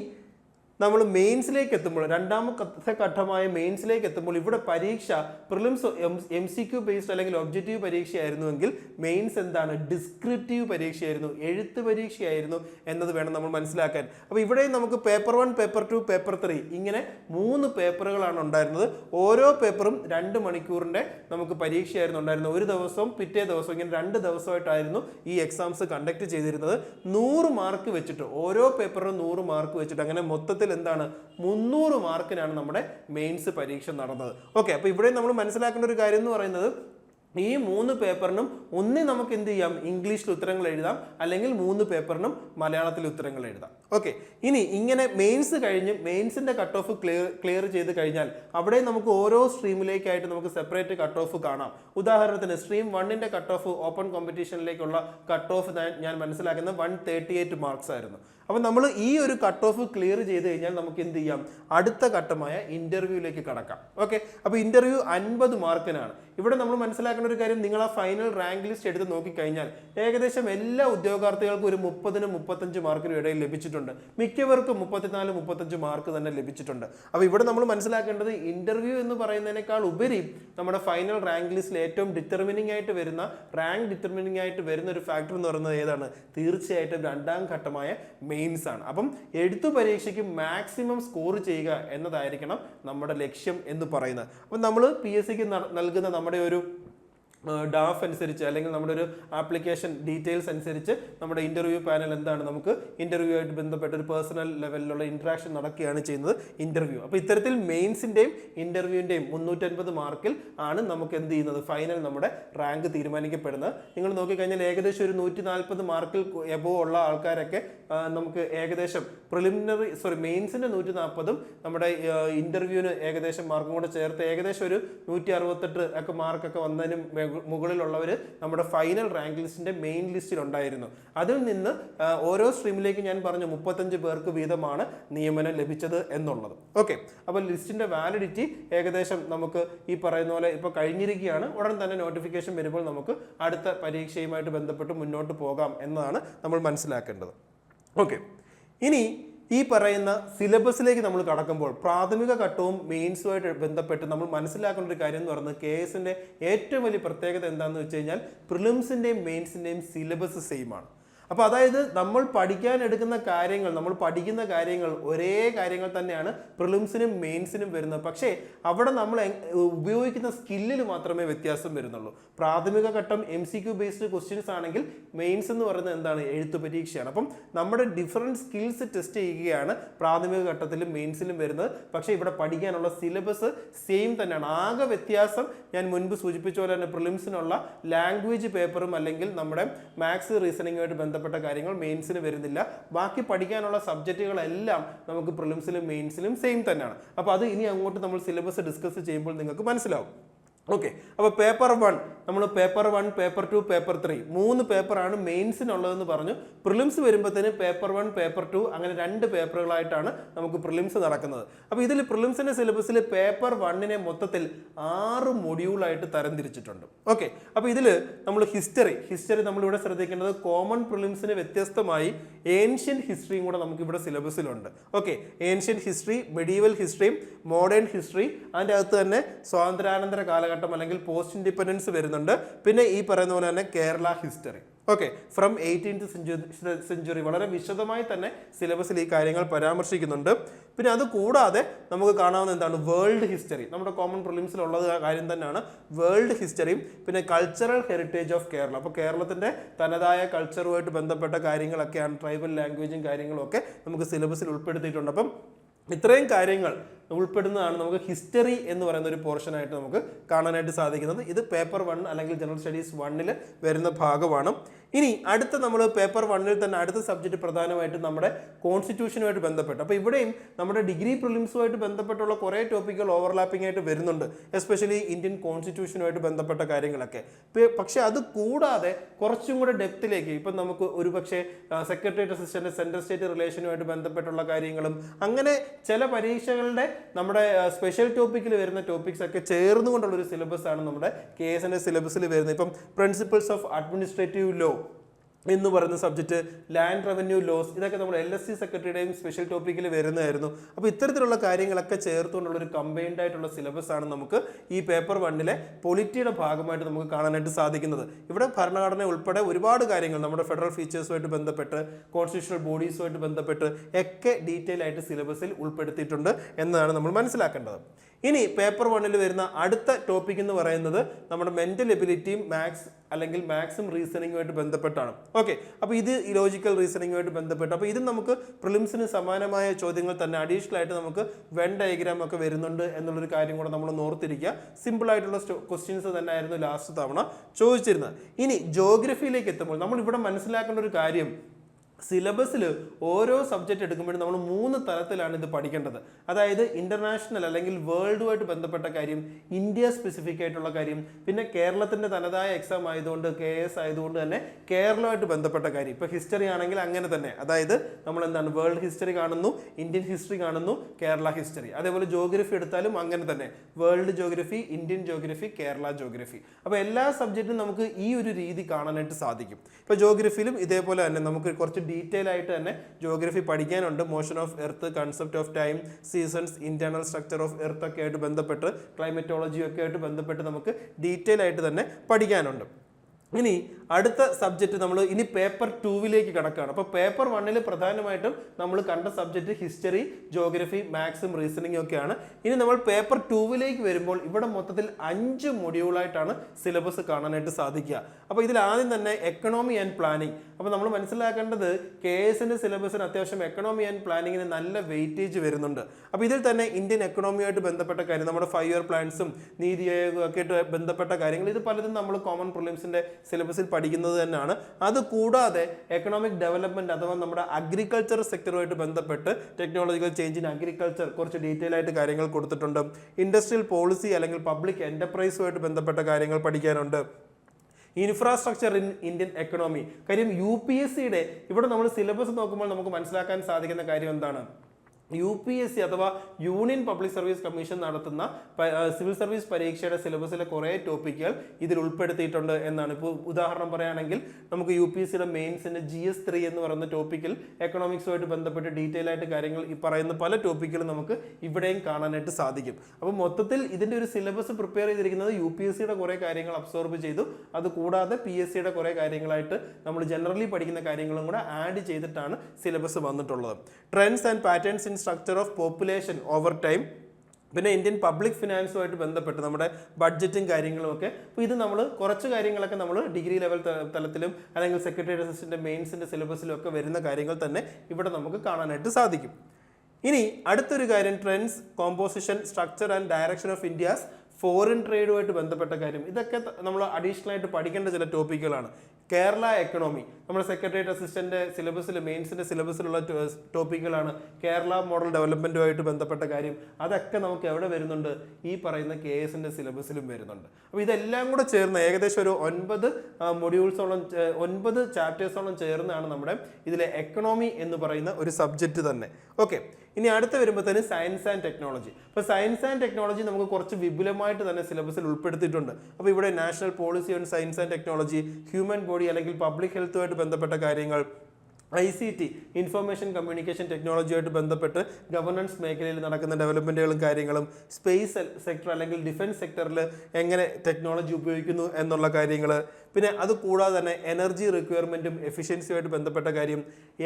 നമ്മൾ മെയിൻസിലേക്ക് എത്തുമ്പോൾ രണ്ടാമത്തെ ഘട്ടമായ മെയിൻസിലേക്ക് എത്തുമ്പോൾ ഇവിടെ പരീക്ഷ prelims M C Q based അല്ലെങ്കിൽ ഒബ്ജക്റ്റീവ് പരീക്ഷയായിരുന്നുവെങ്കിൽ മെയിൻസ് എന്താണ്? ഡിസ്ക്രിപ്റ്റീവ് പരീക്ഷയായിരുന്നു എഴുത്ത് പരീക്ഷയായിരുന്നു എന്നത് വേണം നമ്മൾ മനസ്സിലാക്കാൻ. അപ്പോൾ ഇവിടെയും നമുക്ക് paper one paper two paper three ഇങ്ങനെ മൂന്ന് പേപ്പറുകളാണ് ഉണ്ടായിരുന്നത്. ഓരോ പേപ്പറും രണ്ട് മണിക്കൂറിന്റെ നമുക്ക് പരീക്ഷയായിരുന്നു ഉണ്ടായിരുന്നത്. ഒരു ദിവസവും പിറ്റേ ദിവസവും ഇങ്ങനെ രണ്ട് ദിവസമായിട്ടായിരുന്നു ഈ എക്സാംസ് കണ്ടക്ട് ചെയ്തിരുന്നത്. നൂറ് മാർക്ക് വെച്ചിട്ട് ഓരോ പേപ്പറിനും നൂറ് മാർക്ക് വെച്ചിട്ട് അങ്ങനെ മൊത്തത്തിൽ എന്താണ്? മുന്നൂറ് മാർക്കിനാണ് നമ്മുടെ മെയിൻസ് പരീക്ഷ നടന്നത്. ഓക്കെ അപ്പോൾ ഇവിടെ നമ്മൾ മനസ്സിലാക്കേണ്ട ഒരു കാര്യം എന്ന് പറയുന്നത് ഈ മൂന്ന് പേപ്പറിനും ഒന്നേ നമുക്ക് എന്ത് ചെയ്യാം? ഇംഗ്ലീഷിൽ ഉത്തരങ്ങൾ എഴുതാം അല്ലെങ്കിൽ മൂന്ന് പേപ്പറിനും മലയാളത്തിൽ ഉത്തരങ്ങൾ എഴുതാം. ഓക്കെ ഇനി ഇങ്ങനെ മെയിൻസ് കഴിഞ്ഞ് മെയിൻസിന്റെ കട്ട് ഓഫ് ക്ലിയർ ക്ലിയർ ചെയ്ത് കഴിഞ്ഞാൽ അവിടെ നമുക്ക് ഓരോ സ്ട്രീമിലേക്കായിട്ട് നമുക്ക് സെപ്പറേറ്റ് കട്ട് ഓഫ് കാണാം. ഉദാഹരണത്തിന് സ്ട്രീം വണ്ണിന്റെ കട്ട് ഓഫ് ഓപ്പൺ കോമ്പറ്റീഷനിലേക്കുള്ള കട്ട് ഓഫ് ഞാൻ മനസ്സിലാക്കുന്നത് വൺ തേർട്ടി എയ്റ്റ് മാർക്സ് ആയിരുന്നു. അപ്പോൾ നമ്മൾ ഈ ഒരു കട്ട് ഓഫ് ക്ലിയർ ചെയ്ത് കഴിഞ്ഞാൽ നമുക്ക് എന്ത് ചെയ്യാം? അടുത്ത ഘട്ടമായ ഇന്റർവ്യൂവിലേക്ക് കടക്കാം. ഓക്കെ അപ്പോൾ ഇന്റർവ്യൂ അൻപത് മാർക്കിനാണ്. ഇവിടെ നമ്മൾ മനസ്സിലാക്കേണ്ട ഒരു കാര്യം നിങ്ങൾ ആ ഫൈനൽ റാങ്ക് ലിസ്റ്റ് എടുത്ത് നോക്കിക്കഴിഞ്ഞാൽ ഏകദേശം എല്ലാ ഉദ്യോഗാർത്ഥികൾക്കും ഒരു മുപ്പതിനും മുപ്പത്തഞ്ച് മാർക്കിനും ഇടയിൽ ലഭിച്ചിട്ടുണ്ട്. മിക്കവർക്കും മുപ്പത്തിനാല് മുപ്പത്തഞ്ച് മാർക്ക് തന്നെ ലഭിച്ചിട്ടുണ്ട്. അപ്പോൾ ഇവിടെ നമ്മൾ മനസ്സിലാക്കേണ്ടത് ഇന്റർവ്യൂ എന്ന് പറയുന്നതിനേക്കാൾ ഉപരി നമ്മുടെ ഫൈനൽ റാങ്ക് ലിസ്റ്റിൽ ഏറ്റവും ഡിറ്റർമിനിങ് ആയിട്ട് വരുന്ന റാങ്ക് ഡിറ്റർമിനിങ് ആയിട്ട് വരുന്ന ഒരു ഫാക്ടർ എന്ന് പറയുന്നത് ഏതാണ്? തീർച്ചയായിട്ടും രണ്ടാം ഘട്ടമായ മെയിൻസ് ആണ്. അപ്പം എഴുത്തു പരീക്ഷയ്ക്ക് മാക്സിമം സ്കോർ ചെയ്യുക എന്നതായിരിക്കണം നമ്മുടെ ലക്ഷ്യം എന്ന് പറയുന്നത്. അപ്പം നമ്മൾ പി എസ് സിക്ക് നൽകുന്ന നമ്മുടെ ഒരു ഡാഫ് അനുസരിച്ച് അല്ലെങ്കിൽ നമ്മുടെ ഒരു ആപ്ലിക്കേഷൻ ഡീറ്റെയിൽസ് അനുസരിച്ച് നമ്മുടെ ഇന്റർവ്യൂ പാനൽ എന്താണ് നമുക്ക് ഇന്റർവ്യൂ ആയിട്ട് ബന്ധപ്പെട്ട ഒരു പേഴ്സണൽ ലെവലിലുള്ള ഇന്ററാക്ഷൻ നടക്കുകയാണ് ചെയ്യുന്നത് ഇന്റർവ്യൂ അപ്പോൾ ഇത്തരത്തിൽ മെയിൻസിന്റെയും ഇന്റർവ്യൂവിന്റെയും മുന്നൂറ്റൻപത് മാർക്കിൽ ആണ് നമുക്ക് എന്ത് ചെയ്യുന്നത്? ഫൈനൽ നമ്മുടെ റാങ്ക് തീരുമാനിക്കപ്പെടുന്നത്. നിങ്ങൾ നോക്കിക്കഴിഞ്ഞാൽ ഏകദേശം ഒരു നൂറ്റി നാൽപ്പത് മാർക്കിൽ എബോ ഉള്ള ആൾക്കാരൊക്കെ നമുക്ക് ഏകദേശം പ്രിലിമിനറി സോറി മെയിൻസിന് നൂറ്റി നാൽപ്പതും നമ്മുടെ ഇന്റർവ്യൂവിന് ഏകദേശം മാർക്കും കൂടെ ചേർത്ത് ഏകദേശം ഒരു നൂറ്റി അറുപത്തെട്ട് ഒക്കെ മാർക്കൊക്കെ വന്നതിന് മുകളിലുള്ളവർ നമ്മുടെ ഫൈനൽ റാങ്ക് ലിസ്റ്റിന്റെ മെയിൻ ലിസ്റ്റിൽ ഉണ്ടായിരുന്നു. അതിൽ നിന്ന് ഓരോ സ്ട്രീമിലേക്ക് ഞാൻ പറഞ്ഞു മുപ്പത്തഞ്ച് പേർക്ക് വീതമാണ് നിയമനം ലഭിച്ചത് എന്നുള്ളത്. ഓക്കെ അപ്പോൾ ലിസ്റ്റിന്റെ വാലിഡിറ്റി ഏകദേശം നമുക്ക് ഈ പറയുന്ന പോലെ ഇപ്പോൾ കഴിഞ്ഞിരിക്കുകയാണ്. ഉടൻ തന്നെ നോട്ടിഫിക്കേഷൻ വരുമ്പോൾ നമുക്ക് അടുത്ത പരീക്ഷയുമായിട്ട് ബന്ധപ്പെട്ട് മുന്നോട്ട് പോകാം എന്നതാണ് നമ്മൾ മനസ്സിലാക്കേണ്ടത്. ഓക്കെ ഇനി ഈ പറയുന്ന സിലബസിലേക്ക് നമ്മൾ കടക്കുമ്പോൾ പ്രാഥമിക ഘട്ടവും മെയിൻസുമായിട്ട് ബന്ധപ്പെട്ട് നമ്മൾ മനസ്സിലാക്കേണ്ട ഒരു കാര്യം എന്ന് പറയുന്നത് കെ എസിന്റെ ഏറ്റവും വലിയ പ്രത്യേകത എന്താണെന്ന് വെച്ച് കഴിഞ്ഞാൽ പ്രിലിംസിന്റെയും മെയിൻസിന്റെയും സിലബസ് സെയിം ആണ് അപ്പോൾ അതായത് നമ്മൾ പഠിക്കാൻ എടുക്കുന്ന കാര്യങ്ങൾ നമ്മൾ പഠിക്കുന്ന കാര്യങ്ങൾ ഒരേ കാര്യങ്ങൾ തന്നെയാണ് പ്രിലിംസിനും മെയിൻസിനും വരുന്നത്. പക്ഷേ അവിടെ നമ്മൾ ഉപയോഗിക്കുന്ന സ്കില്ലിൽ മാത്രമേ വ്യത്യാസം വരുന്നുള്ളൂ. പ്രാഥമിക ഘട്ടം M C Q based questions ആണെങ്കിൽ മെയിൻസ് എന്ന് പറയുന്നത് എന്താണ്? എഴുത്ത് പരീക്ഷയാണ്. അപ്പം നമ്മുടെ ഡിഫറെന്റ് സ്കിൽസ് ടെസ്റ്റ് ചെയ്യുകയാണ് പ്രാഥമിക ഘട്ടത്തിലും മെയിൻസിലും വരുന്നത്. പക്ഷേ ഇവിടെ പഠിക്കാനുള്ള സിലബസ് സെയിം തന്നെയാണ്. ആകെ വ്യത്യാസം ഞാൻ മുൻപ് സൂചിപ്പിച്ച പോലെ തന്നെ പ്രിലിംസിനുള്ള ലാംഗ്വേജ് പേപ്പറും അല്ലെങ്കിൽ നമ്മുടെ മാത്സ് റീസണിങ്ങുമായിട്ട് ബന്ധപ്പെട്ട കാര്യങ്ങൾ മെയിൻസിന് വരുന്നില്ല. ബാക്കി പഠിക്കാനുള്ള സബ്ജക്റ്റുകളെല്ലാം നമുക്ക് പ്രിലിംസിലും മെയിൻസിലും സെയിം തന്നെയാണ്. അപ്പോൾ അത് ഇനി അങ്ങോട്ട് നമ്മൾ സിലബസ് ഡിസ്കസ് ചെയ്യുമ്പോൾ നിങ്ങൾക്ക് മനസ്സിലാവും. ഓക്കെ അപ്പോൾ പേപ്പർ വൺ നമ്മൾ paper one paper two paper three മൂന്ന് പേപ്പറാണ് മെയിൻസിനുള്ളതെന്ന് പറഞ്ഞു. പ്രിലിംസ് വരുമ്പോഴത്തേന് പേപ്പർ വൺ പേപ്പർ ടു അങ്ങനെ രണ്ട് പേപ്പറുകളായിട്ടാണ് നമുക്ക് പ്രിലിംസ് നടക്കുന്നത്. അപ്പോൾ ഇതിൽ പ്രിലിംസിന്റെ സിലബസിൽ പേപ്പർ വണ്ണിനെ മൊത്തത്തിൽ ആറ് മൊഡ്യൂളായിട്ട് തരംതിരിച്ചിട്ടുണ്ട്. ഓക്കെ അപ്പോൾ ഇതിൽ നമ്മൾ ഹിസ്റ്ററി ഹിസ്റ്ററി നമ്മളിവിടെ ശ്രദ്ധിക്കേണ്ടത് കോമൺ പ്രിലിംസിന് വ്യത്യസ്തമായി ഏൻഷ്യൻ ഹിസ്റ്ററിയും കൂടെ നമുക്ക് ഇവിടെ സിലബസിലുണ്ട് ഓക്കെ ഏൻഷ്യൻ ഹിസ്റ്ററി മെഡീവൽ ഹിസ്റ്ററിയും മോഡേൺ ഹിസ്റ്ററി അതിന്റെ അകത്ത് തന്നെ സ്വാതന്ത്ര്യാനന്തര കാലഘട്ടം അല്ലെങ്കിൽ പോസ്റ്റ് ഇൻഡിപെൻഡൻസ് വരുന്നുണ്ട്. പിന്നെ ഈ പറയുന്ന പോലെ തന്നെ Kerala history okay from eighteenth century century വളരെ വിശദമായി തന്നെ സിലബസിൽ ഈ കാര്യങ്ങൾ പരാമർശിക്കുന്നുണ്ട്. പിന്നെ അത് കൂടാതെ നമുക്ക് കാണാവുന്ന എന്താണ്? വേൾഡ് ഹിസ്റ്ററി നമ്മുടെ കോമൺ പ്രിലിംസിലുള്ളത് കാര്യം തന്നെയാണ്. വേൾഡ് ഹിസ്റ്ററിയും പിന്നെ കൾച്ചറൽ ഹെറിറ്റേജ് ഓഫ് കേരള അപ്പോൾ കേരളത്തിന്റെ തനതായ കൾച്ചറുമായിട്ട് ബന്ധപ്പെട്ട കാര്യങ്ങളൊക്കെയാണ് ട്രൈബൽ ലാംഗ്വേജും കാര്യങ്ങളും ഒക്കെ നമുക്ക് സിലബസിൽ ഉൾപ്പെടുത്തിയിട്ടുണ്ട്. അപ്പം ഇത്രയും കാര്യങ്ങൾ ഉൾപ്പെടുന്നതാണ് നമുക്ക് ഹിസ്റ്ററി എന്ന് പറയുന്ന ഒരു പോർഷനായിട്ട് നമുക്ക് കാണാനായിട്ട് സാധിക്കുന്നത്. ഇത് പേപ്പർ വൺ അല്ലെങ്കിൽ ജനറൽ സ്റ്റഡീസ് വണ്ണിൽ വരുന്ന ഭാഗമാണ്. ഇനി അടുത്ത നമ്മൾ പേപ്പർ വണ്ണിൽ തന്നെ അടുത്ത സബ്ജക്റ്റ് പ്രധാനമായിട്ടും നമ്മുടെ കോൺസ്റ്റിറ്റ്യൂഷനുമായിട്ട് ബന്ധപ്പെട്ട്. അപ്പോൾ ഇവിടെയും നമ്മുടെ ഡിഗ്രി പ്രിലിംസുമായിട്ട് ബന്ധപ്പെട്ടുള്ള കുറേ ടോപ്പിക്കുകൾ ഓവർലാപ്പിംഗ് ആയിട്ട് വരുന്നുണ്ട്. എസ്പെഷ്യലി ഇന്ത്യൻ കോൺസ്റ്റിറ്റ്യൂഷനുമായിട്ട് ബന്ധപ്പെട്ട കാര്യങ്ങളൊക്കെ. പക്ഷേ അത് കൂടാതെ കുറച്ചും കൂടെ ഡെപ്തിലേക്ക് ഇപ്പം നമുക്ക് ഒരു പക്ഷേ സെക്രട്ടേറിയറ്റ് അസിസ്റ്റന്റ് സെൻട്രൽ സ്റ്റേറ്റ് റിലേഷനുമായിട്ട് ബന്ധപ്പെട്ടുള്ള കാര്യങ്ങളും അങ്ങനെ ചില പരീക്ഷകളുടെ നമ്മുടെ സ്പെഷ്യൽ ടോപ്പിക്കിൽ വരുന്ന ടോപ്പിക്സ് ഒക്കെ ചേർന്നുകൊണ്ടുള്ള ഒരു സിലബസ് ആണ് നമ്മുടെ കെ എസ് എന്റെ സിലബസിൽ വരുന്നത്. ഇപ്പം പ്രിൻസിപ്പിൾസ് ഓഫ് അഡ്മിനിസ്ട്രേറ്റീവ് ലോ എന്ന് പറയുന്ന സബ്ജക്റ്റ് ലാൻഡ് റവന്യൂ ലോസ് ഇതൊക്കെ നമ്മൾ എൽ എസ് സി സെക്രട്ടറിയുടെയും സ്പെഷ്യൽ ടോപ്പിക്കിൽ വരുന്നതായിരുന്നു. അപ്പോൾ ഇത്തരത്തിലുള്ള കാര്യങ്ങളൊക്കെ ചേർത്തുകൊണ്ടുള്ള ഒരു കമ്പൈൻഡ് ആയിട്ടുള്ള സിലബസ് ആണ് നമുക്ക് ഈ പേപ്പർ വണ്ണിലെ പൊളിറ്റിയുടെ ഭാഗമായിട്ട് നമുക്ക് കാണാനായിട്ട് സാധിക്കുന്നത്. ഇവിടെ ഭരണഘടന ഉൾപ്പെടെ ഒരുപാട് കാര്യങ്ങൾ നമ്മുടെ ഫെഡറൽ ഫീച്ചേഴ്സുമായിട്ട് ബന്ധപ്പെട്ട് കോൺസ്റ്റിറ്റ്യൂഷണൽ ബോഡീസുമായിട്ട് ബന്ധപ്പെട്ട് ഒക്കെ ഡീറ്റെയിൽ ആയിട്ട് സിലബസിൽ ഉൾപ്പെടുത്തിയിട്ടുണ്ട് എന്നതാണ് നമ്മൾ മനസ്സിലാക്കേണ്ടത്. ഇനി പേപ്പർ വണ്ണിൽ വരുന്ന അടുത്ത ടോപ്പിക് എന്ന് പറയുന്നത് നമ്മുടെ മെന്റൽ എബിലിറ്റിയും മാത്സ് അല്ലെങ്കിൽ മാത്സും റീസണിങ്ങുമായിട്ട് ബന്ധപ്പെട്ടാണ്. ഓക്കെ അപ്പോൾ ഇത് ലോജിക്കൽ റീസണിങ്ങുമായിട്ട് ബന്ധപ്പെട്ട്. അപ്പോൾ ഇത് നമുക്ക് പ്രിലിംസിന് സമാനമായ ചോദ്യങ്ങൾ തന്നെ അഡീഷണൽ ആയിട്ട് നമുക്ക് വെൻ ഡയഗ്രാം ഒക്കെ വരുന്നുണ്ട് എന്നുള്ളൊരു കാര്യം കൂടെ നമ്മൾ ഓർത്തിരിക്കുക. സിമ്പിൾ ആയിട്ടുള്ള ക്വസ്റ്റ്യൻസ് തന്നെ ആയിരുന്നു ലാസ്റ്റ് തവണ ചോദിച്ചിരുന്നത്. ഇനി ജോഗ്രഫിയിലേക്ക് എത്തുമ്പോൾ നമ്മൾ ഇവിടെ മനസ്സിലാക്കേണ്ട ഒരു കാര്യം സിലബസിൽ ഓരോ സബ്ജക്റ്റ് എടുക്കുമ്പോഴും നമ്മൾ മൂന്ന് തലത്തിലാണ് ഇത് പഠിക്കേണ്ടത്. അതായത് ഇന്റർനാഷണൽ അല്ലെങ്കിൽ വേൾഡുമായിട്ട് ബന്ധപ്പെട്ട കാര്യം ഇന്ത്യ സ്പെസിഫിക് ആയിട്ടുള്ള കാര്യം പിന്നെ കേരളത്തിന്റെ തനതായ എക്സാം ആയതുകൊണ്ട് കെ എസ് ആയതുകൊണ്ട് തന്നെ കേരളമായിട്ട് ബന്ധപ്പെട്ട കാര്യം. ഇപ്പോൾ ഹിസ്റ്ററി ആണെങ്കിൽ അങ്ങനെ തന്നെ. അതായത് നമ്മൾ എന്താണ് വേൾഡ് ഹിസ്റ്ററി കാണുന്നു ഇന്ത്യൻ ഹിസ്റ്ററി കാണുന്നു കേരള ഹിസ്റ്ററി അതേപോലെ ജോഗ്രഫി എടുത്താലും അങ്ങനെ തന്നെ. World geography Indian geography Kerala geography അപ്പോൾ എല്ലാ സബ്ജക്റ്റും നമുക്ക് ഈ ഒരു രീതി കാണാനായിട്ട് സാധിക്കും. ഇപ്പോൾ ജോഗ്രഫിയിലും ഇതേപോലെ തന്നെ നമുക്ക് കുറച്ച് ഡീറ്റെയിൽ ആയിട്ട് തന്നെ ജോഗ്രഫി പഠിക്കാനുണ്ട്. Motion of earth concept of time seasons internal structure of earth ഒക്കെ ആയിട്ട് ബന്ധപ്പെട്ട് ക്ലൈമറ്റോളജി ഒക്കെ ആയിട്ട് ബന്ധപ്പെട്ട് നമുക്ക് ഡീറ്റെയിൽ ആയിട്ട് തന്നെ പഠിക്കാനുണ്ട്. ഇനി അടുത്ത സബ്ജക്റ്റ് നമ്മൾ ഇനി പേപ്പർ ടൂവിലേക്ക് കിടക്കുകയാണ്. അപ്പോൾ പേപ്പർ വണ്ണിൽ പ്രധാനമായിട്ടും നമ്മൾ കണ്ട സബ്ജക്റ്റ് ഹിസ്റ്ററി ജോഗ്രഫി മാത്സും റീസണിങ് ഒക്കെയാണ് ഇനി നമ്മൾ പേപ്പർ ടൂവിലേക്ക് വരുമ്പോൾ ഇവിടെ മൊത്തത്തിൽ അഞ്ച് മൊഡ്യൂളായിട്ടാണ് സിലബസ് കാണാനായിട്ട് സാധിക്കുക. അപ്പോൾ ഇതിൽ ആദ്യം തന്നെ എക്കണോമി ആൻഡ് പ്ലാനിങ് അപ്പോൾ നമ്മൾ മനസ്സിലാക്കേണ്ടത് കെ എസിന്റെ സിലബസിന് അത്യാവശ്യം എക്കണോമി ആൻഡ് പ്ലാനിങ്ങിന് നല്ല വെയിറ്റേജ് വരുന്നുണ്ട്. അപ്പോൾ ഇതിൽ തന്നെ ഇന്ത്യൻ എക്കണോമിയുമായിട്ട് ബന്ധപ്പെട്ട കാര്യം നമ്മുടെ ഫൈവ് ഇയർ പ്ലാൻസും നീതി ആയോഗം ഒക്കെ ആയിട്ട് ബന്ധപ്പെട്ട കാര്യങ്ങൾ ഇത് പലതും നമ്മൾ കോമൺ പ്രിലിംസിന്റെ സിലബസിൽ പഠിക്കുന്നത് തന്നെയാണ്. അത് കൂടാതെ എക്കണോമിക് ഡെവലപ്മെന്റ് അഥവാ നമ്മുടെ അഗ്രികൾച്ചർ സെക്ടറുമായിട്ട് ബന്ധപ്പെട്ട് ടെക്നോളജിക്കൽ ചേഞ്ച് ഇൻ അഗ്രികൾച്ചർ കുറച്ച് ഡീറ്റെയിൽ ആയിട്ട് കാര്യങ്ങൾ കൊടുത്തിട്ടുണ്ട്. ഇൻഡസ്ട്രിയൽ പോളിസി അല്ലെങ്കിൽ പബ്ലിക് എന്റർപ്രൈസുമായിട്ട് ബന്ധപ്പെട്ട കാര്യങ്ങൾ പഠിക്കാനുണ്ട്. ഇൻഫ്രാസ്ട്രക്ചർ ഇൻ ഇന്ത്യൻ എക്കണോമി കാര്യം യു പി എസ് സിയുടെ ഇവിടെ നമ്മൾ സിലബസ് നോക്കുമ്പോൾ നമുക്ക് മനസ്സിലാക്കാൻ സാധിക്കുന്ന കാര്യം എന്താണ്? യു പി എസ് സി അഥവാ യൂണിയൻ പബ്ലിക് സർവീസ് കമ്മീഷൻ നടത്തുന്ന സിവിൽ സർവീസ് പരീക്ഷയുടെ സിലബസിലെ കുറേ ടോപ്പിക്കുകൾ ഇതിൽ ഉൾപ്പെടുത്തിയിട്ടുണ്ട് എന്നാണ്. ഇപ്പോൾ ഉദാഹരണം പറയുകയാണെങ്കിൽ നമുക്ക് യു പി എസ് സിയുടെ മെയിൻസിന്റെ ജി എസ് ത്രീ എന്ന് പറയുന്ന ടോപ്പിക്കിൽ എക്കണോമിക്സുമായിട്ട് ബന്ധപ്പെട്ട് ഡീറ്റെയിൽ ആയിട്ട് കാര്യങ്ങൾ ഈ പറയുന്ന പല ടോപ്പിക്കുകളും നമുക്ക് ഇവിടെയും കാണാനായിട്ട് സാധിക്കും. അപ്പോൾ മൊത്തത്തിൽ ഇതിന്റെ ഒരു സിലബസ് പ്രിപ്പയർ ചെയ്തിരിക്കുന്നത് യു പി എസ് സിയുടെ കുറേ കാര്യങ്ങൾ അബ്സോർബ് ചെയ്തു. അത് കൂടാതെ പി എസ് സിയുടെ കുറേ കാര്യങ്ങളായിട്ട് നമ്മൾ ജനറലി പഠിക്കുന്ന കാര്യങ്ങളും കൂടെ ആഡ് ചെയ്തിട്ടാണ് സിലബസ് വന്നിട്ടുള്ളത്. Trends and patterns in structure of population over time പിന്നെ ഇന്ത്യൻ പബ്ലിക് ഫിനാൻസുമായിട്ട് ബന്ധപ്പെട്ട് നമ്മുടെ ബഡ്ജറ്റും കാര്യങ്ങളും ഒക്കെ അപ്പോൾ ഇത് നമ്മൾ കുറച്ച് കാര്യങ്ങളൊക്കെ നമ്മൾ ഡിഗ്രി ലെവൽ തലത്തിലും അല്ലെങ്കിൽ സെക്രട്ടറി അസിസ്റ്റന്റ് മെയിൻസിന്റെ സിലബസിലും ഒക്കെ വരുന്ന കാര്യങ്ങൾ തന്നെ ഇവിടെ നമുക്ക് കാണാനായിട്ട് സാധിക്കും. ഇനി അടുത്തൊരു കാര്യം trends composition structure and direction of India's foreign ട്രേഡുമായിട്ട് ബന്ധപ്പെട്ട കാര്യം. ഇതൊക്കെ നമ്മൾ അഡീഷണൽ ആയിട്ട് പഠിക്കേണ്ട ചില ടോപ്പിക്കുകളാണ് കേരള എക്കണോമി നമ്മുടെ സെക്രട്ടേറിയറ്റ് അസിസ്റ്റന്റ് സിലബസിൽ മെയിൻസിന്റെ സിലബസിലുള്ള ടോപ്പിക്കുകളാണ് കേരള മോഡൽ ഡെവലപ്മെന്റുമായിട്ട് ബന്ധപ്പെട്ട കാര്യം. അതൊക്കെ നമുക്ക് എവിടെ വരുന്നുണ്ട്? ഈ പറയുന്ന കെ എസിന്റെ സിലബസിലും വരുന്നുണ്ട്. അപ്പോൾ ഇതെല്ലാം കൂടെ ചേർന്ന് ഏകദേശം ഒരു ഒൻപത് മൊഡ്യൂൾസോളം ഒൻപത് ചാപ്റ്റേഴ്സോളം ചേർന്നാണ് നമ്മുടെ ഇതിലെ എക്കണോമി എന്ന് പറയുന്ന ഒരു സബ്ജക്റ്റ് തന്നെ. ഓക്കെ ഇനി അടുത്ത് വരുമ്പോഴത്തേന് സയൻസ് ആൻഡ് ടെക്നോളജി അപ്പോൾ സയൻസ് ആൻഡ് ടെക്നോളജി നമുക്ക് കുറച്ച് വിപുലമായിട്ട് തന്നെ സിലബസിൽ ഉൾപ്പെടുത്തിയിട്ടുണ്ട്. അപ്പോൾ ഇവിടെ national policy on science and technology human body അല്ലെങ്കിൽ പബ്ലിക് ഹെൽത്തുമായിട്ട് ബന്ധപ്പെട്ട കാര്യങ്ങൾ I C T information communication ടെക്നോളജിയായിട്ട് ബന്ധപ്പെട്ട് ഗവർണൻസ് മേഖലയിൽ നടക്കുന്ന ഡെവലപ്മെന്റുകളും കാര്യങ്ങളും സ്പേസ് സെക്ടർ അല്ലെങ്കിൽ ഡിഫൻസ് സെക്ടറിൽ എങ്ങനെ ടെക്നോളജി ഉപയോഗിക്കുന്നു എന്നുള്ള കാര്യങ്ങൾ പിന്നെ അത് കൂടാതെ തന്നെ എനർജി റിക്വയർമെന്റും എഫിഷ്യൻസിയുമായിട്ട് ബന്ധപ്പെട്ട കാര്യം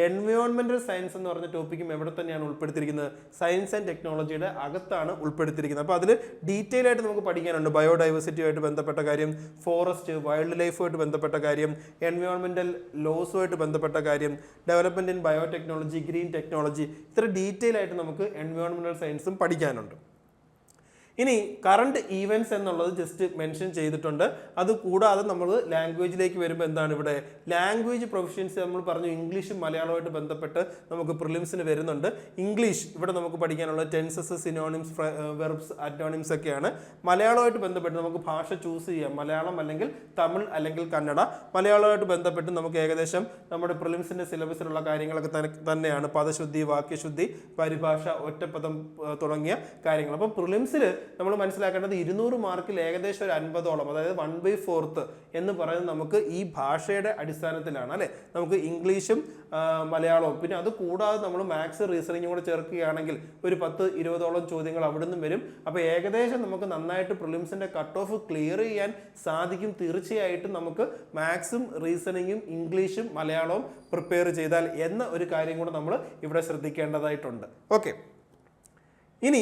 എൻവയോൺമെന്റൽ സയൻസ് എന്ന് പറഞ്ഞ ടോപ്പിക്കും എവിടെ തന്നെയാണ് ഉൾപ്പെടുത്തിയിരിക്കുന്നത്? സയൻസ് ആൻഡ് ടെക്നോളജിയുടെ അകത്താണ് ഉൾപ്പെടുത്തിയിരിക്കുന്നത്. അപ്പോൾ അതിൽ ഡീറ്റെയിൽ ആയിട്ട് നമുക്ക് പഠിക്കാനുണ്ട്. ബയോഡൈവേഴ്സിറ്റിയുമായിട്ട് ബന്ധപ്പെട്ട കാര്യം ഫോറസ്റ്റ് വൈൽഡ് ലൈഫുമായിട്ട് ബന്ധപ്പെട്ട കാര്യം എൻവയോൺമെന്റൽ ലോസുമായിട്ട് ബന്ധപ്പെട്ട കാര്യം development in biotechnology green technology ഇത്ര ഡീറ്റെയിൽ ആയിട്ട് നമുക്ക് എൻവയോൺമെന്റൽ സയൻസും പഠിക്കാനുണ്ട്. ഇനി കറണ്ട് ഈവൻസ് എന്നുള്ളത് ജസ്റ്റ് മെൻഷൻ ചെയ്തിട്ടുണ്ട്. അത് കൂടാതെ നമ്മൾ ലാംഗ്വേജിലേക്ക് വരുമ്പോൾ എന്താണ് ഇവിടെ? ലാംഗ്വേജ് പ്രൊഫഷൻസ് നമ്മൾ പറഞ്ഞു ഇംഗ്ലീഷും മലയാളമായിട്ട് ബന്ധപ്പെട്ട് നമുക്ക് പ്രിലിംസിന് വരുന്നുണ്ട്. ഇംഗ്ലീഷ് ഇവിടെ നമുക്ക് പഠിക്കാനുള്ള ടെൻസസ് സിനോണിംസ് വെർബ്സ് അറ്റോണിംസ് ഒക്കെയാണ്. മലയാളമായിട്ട് ബന്ധപ്പെട്ട് നമുക്ക് ഭാഷ ചൂസ് ചെയ്യാം. മലയാളം അല്ലെങ്കിൽ തമിഴ് അല്ലെങ്കിൽ കന്നഡ. മലയാളമായിട്ട് ബന്ധപ്പെട്ട് നമുക്ക് ഏകദേശം നമ്മുടെ പ്രിലിംസിന്റെ സിലബസിലുള്ള കാര്യങ്ങളൊക്കെ തന്നെയാണ്. പദശുദ്ധി വാക്യശുദ്ധി പരിഭാഷ ഒറ്റപ്പദം തുടങ്ങിയ കാര്യങ്ങൾ. അപ്പോൾ പ്രിലിംസിൽ നമ്മൾ മനസ്സിലാക്കേണ്ടത് ഇരുന്നൂറ് മാർക്കിൽ ഏകദേശം ഒരു അൻപതോളം അതായത് വൺ ബൈ ഫോർത്ത് എന്ന് പറയുന്നത് നമുക്ക് ഈ ഭാഷയുടെ അടിസ്ഥാനത്തിലാണ് അല്ലേ? നമുക്ക് ഇംഗ്ലീഷും മലയാളവും പിന്നെ അത് കൂടാതെ നമ്മൾ മാത്സ് റീസണിങ്ങും കൂടെ ചേർക്കുകയാണെങ്കിൽ ഒരു പത്ത് ഇരുപതോളം ചോദ്യങ്ങൾ അവിടെ നിന്നും വരും. അപ്പോൾ ഏകദേശം നമുക്ക് നന്നായിട്ട് പ്രിലിംസിന്റെ കട്ട് ഓഫ് ക്ലിയർ ചെയ്യാൻ സാധിക്കും. തീർച്ചയായിട്ടും നമുക്ക് മാത്സും റീസണിങ്ങും ഇംഗ്ലീഷും മലയാളവും പ്രിപ്പയർ ചെയ്താൽ എന്ന ഒരു കാര്യം കൂടെ നമ്മൾ ഇവിടെ ശ്രദ്ധിക്കേണ്ടതായിട്ടുണ്ട്. ഓക്കെ ഇനി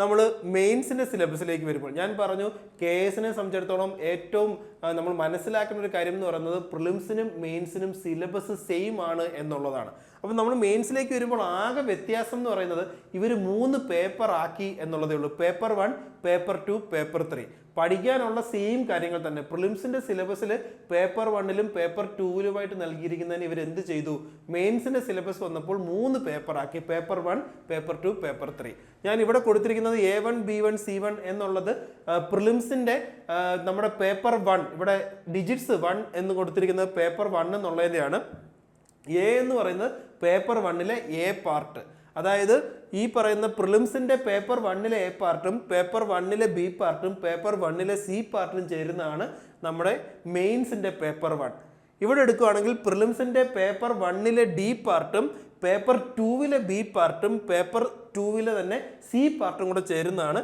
നമ്മൾ മെയിൻസിന്റെ സിലബസിലേക്ക് വരുമ്പോൾ. ഞാൻ പറഞ്ഞു കെ എസിനെ സംബന്ധിച്ചിടത്തോളം ഏറ്റവും നമ്മൾ മനസ്സിലാക്കുന്ന ഒരു കാര്യം എന്ന് പറയുന്നത് പ്രിലിംസിനും മെയിൻസിനും സിലബസ് സെയിം ആണ് എന്നുള്ളതാണ്. അപ്പോൾ നമ്മൾ മെയിൻസിലേക്ക് വരുമ്പോൾ ആകെ വ്യത്യാസം എന്ന് പറയുന്നത് ഇവർ മൂന്ന് പേപ്പർ ആക്കി എന്നുള്ളതേ ഉള്ളൂ. Paper one paper two paper three പഠിക്കാനുള്ള സെയിം കാര്യങ്ങൾ തന്നെ. പ്രിലിംസിന്റെ സിലബസിൽ പേപ്പർ വണ്ണിലും പേപ്പർ ടൂവിലുമായിട്ട് നൽകിയിരിക്കുന്നതിന് ഇവർ എന്ത് ചെയ്തു? മെയിൻസിന്റെ സിലബസ് വന്നപ്പോൾ മൂന്ന് പേപ്പർ ആക്കി. Paper one paper two paper three ഞാൻ ഇവിടെ കൊടുത്തിരിക്കുന്നത് A one B one C one എന്നുള്ളത് പ്രിലിംസിന്റെ നമ്മുടെ പേപ്പർ വൺ ഇവിടെ ഡിജിറ്റ്സ് വൺ എന്ന് കൊടുത്തിരിക്കുന്നത് പേപ്പർ വൺ എന്നുള്ളതിന്റെയാണ് എ എന്ന് പറയുന്നത് പേപ്പർ വണ്ണിലെ എ പാർട്ട് അതായത് ഈ പറയുന്ന പ്രിലിംസിന്റെ പേപ്പർ വണ്ണിലെ എ പാർട്ടും പേപ്പർ വണ്ണിലെ ബി പാർട്ടും പേപ്പർ വണ്ണിലെ സി പാർട്ടും ചേരുന്നതാണ് നമ്മുടെ മെയിൻസിന്റെ പേപ്പർ വൺ. ഇവിടെ എടുക്കുകയാണെങ്കിൽ പ്രിലിംസിന്റെ പേപ്പർ വണ്ണിലെ ഡി പാർട്ടും പേപ്പർ ടൂവിലെ ബി പാർട്ടും പേപ്പർ ടൂവിലെ തന്നെ സി പാർട്ടും കൂടെ ചേരുന്നതാണ്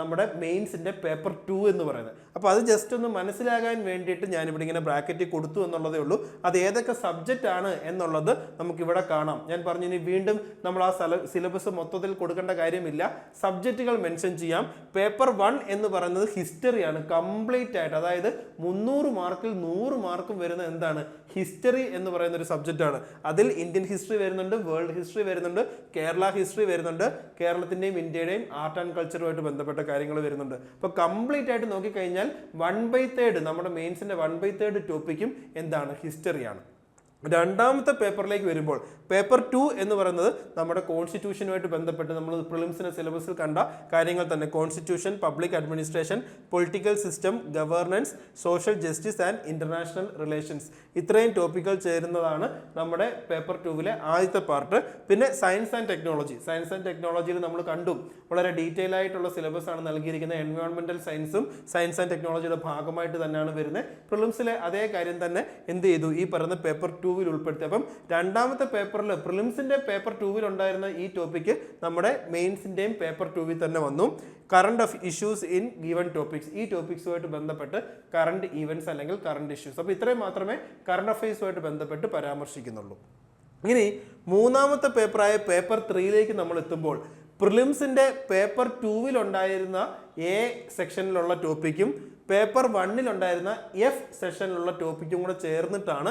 നമ്മുടെ മെയിൻസിന്റെ പേപ്പർ ടു എന്ന് പറയുന്നത്. അപ്പോൾ അത് ജസ്റ്റ് ഒന്ന് മനസ്സിലാകാൻ വേണ്ടിയിട്ട് ഞാനിവിടെ ഇങ്ങനെ ബ്രാക്കറ്റ് കൊടുത്തു എന്നുള്ളതേ ഉള്ളൂ. അത് ഏതൊക്കെ സബ്ജക്റ്റ് ആണ് എന്നുള്ളത് നമുക്കിവിടെ കാണാം. ഞാൻ പറഞ്ഞു ഇനി വീണ്ടും നമ്മൾ ആ സിലബസ് മൊത്തത്തിൽ കൊടുക്കേണ്ട കാര്യമില്ല. സബ്ജക്റ്റുകൾ മെൻഷൻ ചെയ്യാം. പേപ്പർ വൺ എന്ന് പറയുന്നത് ഹിസ്റ്ററിയാണ് കംപ്ലീറ്റ് ആയിട്ട് അതായത് മുന്നൂറ് മാർക്കിൽ നൂറ് മാർക്കും വരുന്ന എന്താണ്? ഹിസ്റ്ററി എന്ന് പറയുന്ന ഒരു സബ്ജക്റ്റ് ആണ്. അതിൽ ഇന്ത്യൻ ഹിസ്റ്ററി വരുന്നുണ്ട് വേൾഡ് ഹിസ്റ്ററി വരുന്നുണ്ട് കേരള ഹിസ്റ്ററി വരുന്നുണ്ട് കേരളത്തിന്റെയും ഇന്ത്യയുടെയും ആർട്ട് ആൻഡ് കൾച്ചറുമായിട്ട് ബന്ധപ്പെട്ട കാര്യങ്ങൾ വരുന്നുണ്ട്. അപ്പോൾ കംപ്ലീറ്റ് ആയിട്ട് നോക്കിക്കഴിഞ്ഞാൽ വൺ ബൈ തേർഡ് നമ്മുടെ മെയിൻസിന്റെ വൺ ബൈ തേർഡ് ടോപ്പിക്കും എന്താണ്? ഹിസ്റ്ററിയാണ് രണ്ടാമത്തെ പേപ്പറിലേക്ക് വരുമ്പോൾ പേപ്പർ ടു എന്ന് പറയുന്നത് നമ്മുടെ കോൺസ്റ്റിറ്റ്യൂഷനുമായിട്ട് ബന്ധപ്പെട്ട് നമ്മൾ പ്രിലിംസിന്റെ സിലബസിൽ കണ്ട കാര്യങ്ങൾ തന്നെ. Constitution public administration political system governance social justice and international relations. ഇത്രയും ടോപ്പിക്കുകൾ ചേരുന്നതാണ് നമ്മുടെ പേപ്പർ ടുവിലെ ആദ്യത്തെ പാർട്ട്. പിന്നെ science and technology. Science and ടെക്നോളജിയിൽ നമ്മൾ കണ്ടു വളരെ ഡീറ്റെയിൽ ആയിട്ടുള്ള സിലബസ് ആണ് നൽകിയിരിക്കുന്നത്. എൻവയോൺമെന്റൽ സയൻസും സയൻസ് ആൻഡ് ടെക്നോളജിയുടെ ഭാഗമായിട്ട് തന്നെയാണ് വരുന്നത്. പ്രിലിംസിലെ അതേ കാര്യം തന്നെ എന്ത് ചെയ്തു? ഈ പറയുന്ന പേപ്പർ ടൂവിൽ ഉൾപ്പെടുത്തി. അപ്പം രണ്ടാമത്തെ പേപ്പറിൽ പ്രിലിംസിന്റെ പേപ്പർ ടൂവിൽ ഉണ്ടായിരുന്ന ഈ ടോപ്പിക്ക് നമ്മുടെ മെയിൻസിന്റെയും പേപ്പർ ടൂവിൽ തന്നെ വന്നു. Current of issues in given topics ഈ ടോപ്പിക്സുമായിട്ട് ബന്ധപ്പെട്ട് കറണ്ട് ഈവൻസ് അല്ലെങ്കിൽ കറണ്ട് ഇഷ്യൂസ് അപ്പോൾ ഇത്രയും മാത്രമേ കറണ്ട് അഫയേഴ്സുമായിട്ട് ബന്ധപ്പെട്ട് പരാമർശിക്കുന്നുള്ളൂ. ഇനി മൂന്നാമത്തെ പേപ്പറായ പേപ്പർ ത്രീയിലേക്ക് നമ്മൾ എത്തുമ്പോൾ പ്രിലിംസിന്റെ പേപ്പർ ടൂവിൽ ഉണ്ടായിരുന്ന എ സെക്ഷനിലുള്ള ടോപ്പിക്കും പേപ്പർ വണ്ണിൽ ഉണ്ടായിരുന്ന എഫ് സെഷനിലുള്ള ടോപ്പിക്കും കൂടെ ചേർന്നിട്ടാണ്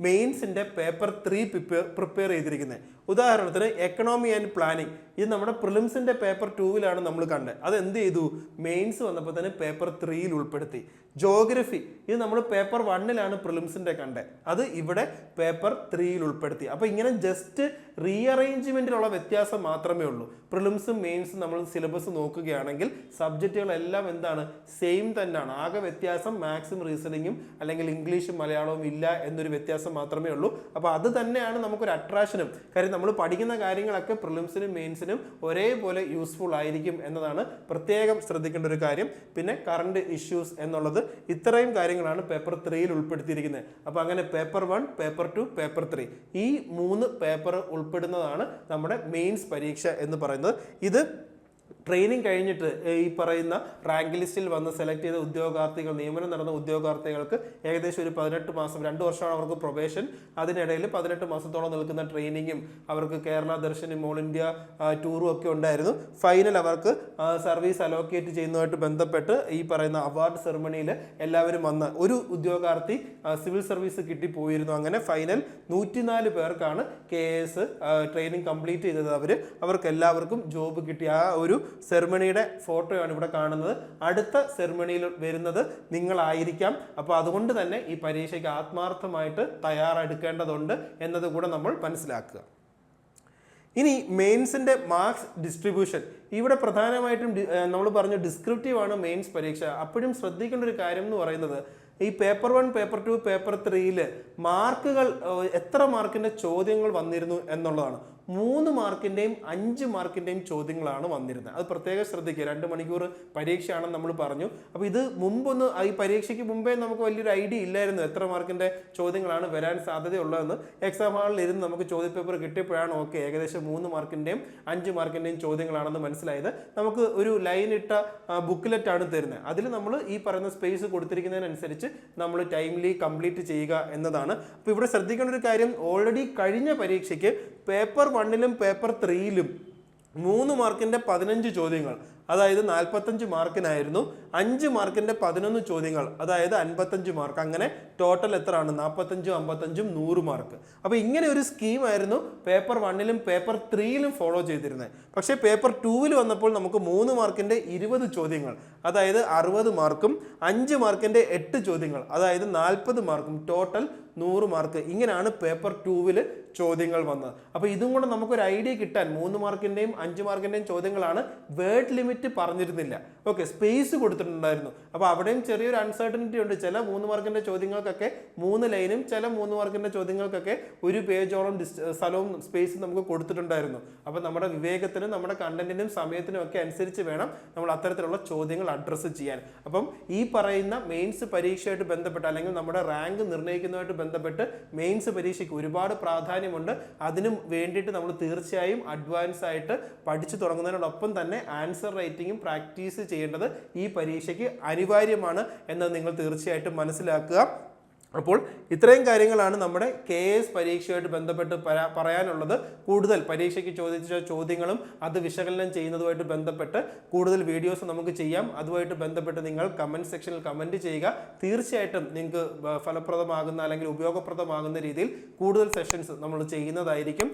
മെയിൻസിന്റെ പേപ്പർ ത്രീ പ്രിപ്പയർ പ്രിപ്പയർ ചെയ്തിരിക്കുന്നത്. ഉദാഹരണത്തിന് എക്കണോമി ആൻഡ് പ്ലാനിങ് ഇത് നമ്മുടെ പ്രിലിംസിന്റെ പേപ്പർ ടൂവിലാണ് നമ്മൾ കണ്ടത്. അത് എന്ത് ചെയ്തു? മെയിൻസ് വന്നപ്പോൾ തന്നെ പേപ്പർ ത്രീയിൽ ഉൾപ്പെടുത്തി. ജോഗ്രഫി ഇത് നമ്മൾ പേപ്പർ വണ്ണിലാണ് പ്രിലിംസിന്റെ കണ്ടത് അത് ഇവിടെ പേപ്പർ ത്രീയിൽ ഉൾപ്പെടുത്തി. അപ്പോൾ ഇങ്ങനെ ജസ്റ്റ് റീഅറേഞ്ച്മെന്റിലുള്ള വ്യത്യാസം മാത്രമേ ഉള്ളൂ. പ്രിലിംസും മെയിൻസും നമ്മൾ സിലബസ് നോക്കുകയാണെങ്കിൽ സബ്ജക്റ്റുകളെല്ലാം എന്താണ്? സെയിം തന്നെയാണ്. ആകെ വ്യത്യാസം മാത്സും റീസണിങ്ങും അല്ലെങ്കിൽ ഇംഗ്ലീഷും മലയാളവും ഇല്ല എന്നൊരു വ്യത്യാസം മാത്രമേ ഉള്ളൂ. അപ്പോൾ അത് തന്നെയാണ് നമുക്കൊരു അട്രാക്ഷനും കാര്യം നമ്മൾ പഠിക്കുന്ന കാര്യങ്ങളൊക്കെ പ്രിലിംസിനും മെയിൻസിനും ഒരേപോലെ യൂസ്ഫുൾ ആയിരിക്കും എന്നതാണ് പ്രത്യേകം ശ്രദ്ധിക്കേണ്ട ഒരു കാര്യം. പിന്നെ കറണ്ട് ഇഷ്യൂസ് എന്നുള്ളത് ഇത്രയും കാര്യങ്ങളാണ് പേപ്പർ ത്രീയിൽ ഉൾപ്പെടുത്തിയിരിക്കുന്നത്. അപ്പോൾ അങ്ങനെ paper one paper two paper three ഈ മൂന്ന് പേപ്പർ ഉൾപ്പെടുന്നതാണ് നമ്മുടെ മെയിൻസ് പരീക്ഷ എന്ന് പറയുന്നത്. ഇത് ട്രെയിനിങ് കഴിഞ്ഞിട്ട് ഈ പറയുന്ന റാങ്ക് ലിസ്റ്റിൽ വന്ന് സെലക്ട് ചെയ്ത ഉദ്യോഗാർത്ഥികൾ നിയമനം നടന്ന ഉദ്യോഗാർത്ഥികൾക്ക് ഏകദേശം ഒരു പതിനെട്ട് മാസം രണ്ട് വർഷമാണ് അവർക്ക് പ്രൊബേഷൻ. അതിനിടയിൽ പതിനെട്ട് മാസത്തോളം നിൽക്കുന്ന ട്രെയിനിങ്ങും അവർക്ക് കേരള ദർശനും ഓൾ ഇന്ത്യ ടൂറും ഒക്കെ ഉണ്ടായിരുന്നു. ഫൈനൽ അവർക്ക് സർവീസ് അലോക്കേറ്റ് ചെയ്യുന്നതുമായിട്ട് ബന്ധപ്പെട്ട് ഈ പറയുന്ന അവാർഡ് സെറമണിയിൽ എല്ലാവരും വന്ന ഒരു ഉദ്യോഗാർത്ഥി സിവിൽ സർവീസ് കിട്ടിപ്പോയിരുന്നു അങ്ങനെ ഫൈനൽ നൂറ്റിനാല് പേർക്കാണ് കെ എസ് ട്രെയിനിങ് കംപ്ലീറ്റ് ചെയ്തത് അവർ അവർക്ക് എല്ലാവർക്കും ജോബ് കിട്ടി. ആ ഒരു സെറമണിയുടെ ഫോട്ടോയാണ് ഇവിടെ കാണുന്നത്. അടുത്ത സെർമണിയിൽ വരുന്നത് നിങ്ങളായിരിക്കാം. അപ്പോൾ അതുകൊണ്ട് തന്നെ ഈ പരീക്ഷയ്ക്ക് ആത്മാർത്ഥമായിട്ട് തയ്യാറെടുക്കേണ്ടതുണ്ട് എന്നതുകൂടെ നമ്മൾ മനസ്സിലാക്കുക. ഇനി മെയിൻസിന്റെ മാർക്സ് ഡിസ്ട്രിബ്യൂഷൻ. ഇവിടെ പ്രധാനമായിട്ടും നമ്മൾ പറഞ്ഞു ഡിസ്ക്രിപ്റ്റീവ് ആണ് മെയിൻസ് പരീക്ഷ. അപ്പോഴും ശ്രദ്ധിക്കേണ്ട ഒരു കാര്യം എന്ന് പറയുന്നത് ഈ paper one paper two paper ത്രീയിൽ മാർക്കുകൾ എത്ര മാർക്കിന്റെ ചോദ്യങ്ങൾ വന്നിരുന്നു എന്നുള്ളതാണ്. മൂന്ന് മാർക്കിന്റെയും അഞ്ച് മാർക്കിന്റെയും ചോദ്യങ്ങളാണ് വന്നിരുന്നത്. അത് പ്രത്യേകം ശ്രദ്ധിക്കുക. രണ്ട് മണിക്കൂർ പരീക്ഷയാണെന്ന് നമ്മൾ പറഞ്ഞു. അപ്പോൾ ഇത് മുമ്പൊന്ന് ഈ പരീക്ഷയ്ക്ക് മുമ്പേ നമുക്ക് വലിയൊരു ഐഡിയ ഇല്ലായിരുന്നു എത്ര മാർക്കിന്റെ ചോദ്യങ്ങളാണ് വരാൻ സാധ്യതയുള്ളതെന്ന്. എക്സാം ഹാളിൽ ഇരുന്ന് നമുക്ക് ചോദ്യപേപ്പർ കിട്ടിയപ്പോഴാണ് ഓക്കെ ഏകദേശം മൂന്ന് മാർക്കിന്റെയും അഞ്ച് മാർക്കിന്റെയും ചോദ്യങ്ങളാണെന്ന് മനസ്സിലായത്. നമുക്ക് ഒരു ലൈൻ ഇട്ട ബുക്ക്ലെറ്റ് ആണ് തരുന്നത്. അതിൽ നമ്മൾ ഈ പറയുന്ന സ്പേസ് കൊടുത്തിരിക്കുന്നതിനനുസരിച്ച് നമ്മൾ ടൈംലി കംപ്ലീറ്റ് ചെയ്യുക എന്നതാണ്. അപ്പോൾ ഇവിടെ ശ്രദ്ധിക്കേണ്ട ഒരു കാര്യം ഓൾറെഡി കഴിഞ്ഞ പരീക്ഷയ്ക്ക് പേപ്പർ വണ്ണിലും പേപ്പർ ത്രീയിലും മൂന്ന് മാർക്കിന്റെ പതിനഞ്ച് ചോദ്യങ്ങൾ അതായത് നാൽപ്പത്തഞ്ച് മാർക്കിനായിരുന്നു. അഞ്ച് മാർക്കിന്റെ പതിനൊന്ന് ചോദ്യങ്ങൾ അതായത് അൻപത്തഞ്ച് മാർക്ക്. അങ്ങനെ ടോട്ടൽ എത്രയാണ്? നാൽപ്പത്തഞ്ചും അമ്പത്തഞ്ചും നൂറ് മാർക്ക്. അപ്പോൾ ഇങ്ങനെ ഒരു സ്കീമായിരുന്നു പേപ്പർ വണ്ണിലും പേപ്പർ ത്രീയിലും ഫോളോ ചെയ്തിരുന്നത്. പക്ഷേ പേപ്പർ ടൂവിൽ വന്നപ്പോൾ നമുക്ക് മൂന്ന് മാർക്കിന്റെ ഇരുപത് ചോദ്യങ്ങൾ അതായത് അറുപത് മാർക്കും അഞ്ച് മാർക്കിന്റെ എട്ട് ചോദ്യങ്ങൾ അതായത് നാൽപ്പത് മാർക്കും ടോട്ടൽ നൂറ് മാർക്ക്. ഇങ്ങനെയാണ് പേപ്പർ ടൂവിൽ ചോദ്യങ്ങൾ വന്നത്. അപ്പോൾ ഇതും കൂടെ നമുക്കൊരു ഐഡിയ കിട്ടാൻ മൂന്ന് മാർക്കിന്റെയും അഞ്ച് മാർക്കിന്റെയും ചോദ്യങ്ങളാണ് വേർഡ് ലിമിറ്റ് പറഞ്ഞിരുന്നില്ല. ഓക്കെ സ്പേസ് കൊടുത്തിട്ടുണ്ടായിരുന്നു. അപ്പോൾ അവിടെയും ചെറിയൊരു അൺസർട്ടനിറ്റി ഉണ്ട്. ചില മൂന്ന് മാർക്കിന്റെ ചോദ്യങ്ങൾക്കൊക്കെ മൂന്ന് ലൈനും ചില മൂന്ന് മാർക്കിന്റെ ചോദ്യങ്ങൾക്കൊക്കെ ഒരു പേജോളം സ്ഥലവും സ്പേസും നമുക്ക് കൊടുത്തിട്ടുണ്ടായിരുന്നു. അപ്പോൾ നമ്മുടെ വിവേകത്തിനും നമ്മുടെ കണ്ടന്റിനും സമയത്തിനും ഒക്കെ അനുസരിച്ച് വേണം നമ്മൾ അത്തരത്തിലുള്ള ചോദ്യങ്ങൾ അഡ്രസ്സ് ചെയ്യാൻ. അപ്പം ഈ പറയുന്ന മെയിൻസ് പരീക്ഷയായിട്ട് ബന്ധപ്പെട്ട് അല്ലെങ്കിൽ നമ്മുടെ റാങ്ക് നിർണയിക്കുന്നതുമായിട്ട് ബന്ധപ്പെട്ട് മെയിൻസ് പരീക്ഷയ്ക്ക് ഒരുപാട് പ്രാധാന്യമുണ്ട്. അതിനും വേണ്ടിയിട്ട് നമ്മൾ തീർച്ചയായും അഡ്വാൻസ് ആയിട്ട് പഠിച്ചു തുടങ്ങുന്നതിനോടൊപ്പം തന്നെ ആൻസർ റൈറ്റിങ്ങും പ്രാക്ടീസ് ചെയ്യേണ്ടത് ഈ പരീക്ഷയ്ക്ക് അനിവാര്യമാണ് എന്ന് നിങ്ങൾ തീർച്ചയായിട്ടും മനസ്സിലാക്കുക. അപ്പോൾ ഇത്രയും കാര്യങ്ങളാണ് നമ്മുടെ കെ എസ് പരീക്ഷയുമായിട്ട് ബന്ധപ്പെട്ട് പറയാനുള്ളത്. കൂടുതൽ പരീക്ഷയ്ക്ക് ചോദിച്ച ചോദ്യങ്ങളും അത് വിശകലനം ചെയ്യുന്നതുമായിട്ട് ബന്ധപ്പെട്ട് കൂടുതൽ വീഡിയോസ് നമുക്ക് ചെയ്യാം. അതുമായിട്ട് ബന്ധപ്പെട്ട് നിങ്ങൾ കമന്റ് സെക്ഷനിൽ കമന്റ് ചെയ്യുക. തീർച്ചയായിട്ടും നിങ്ങൾക്ക് ഫലപ്രദമാകുന്ന അല്ലെങ്കിൽ ഉപയോഗപ്രദമാകുന്ന രീതിയിൽ കൂടുതൽ സെഷൻസ് നമ്മൾ ചെയ്യുന്നതായിരിക്കും.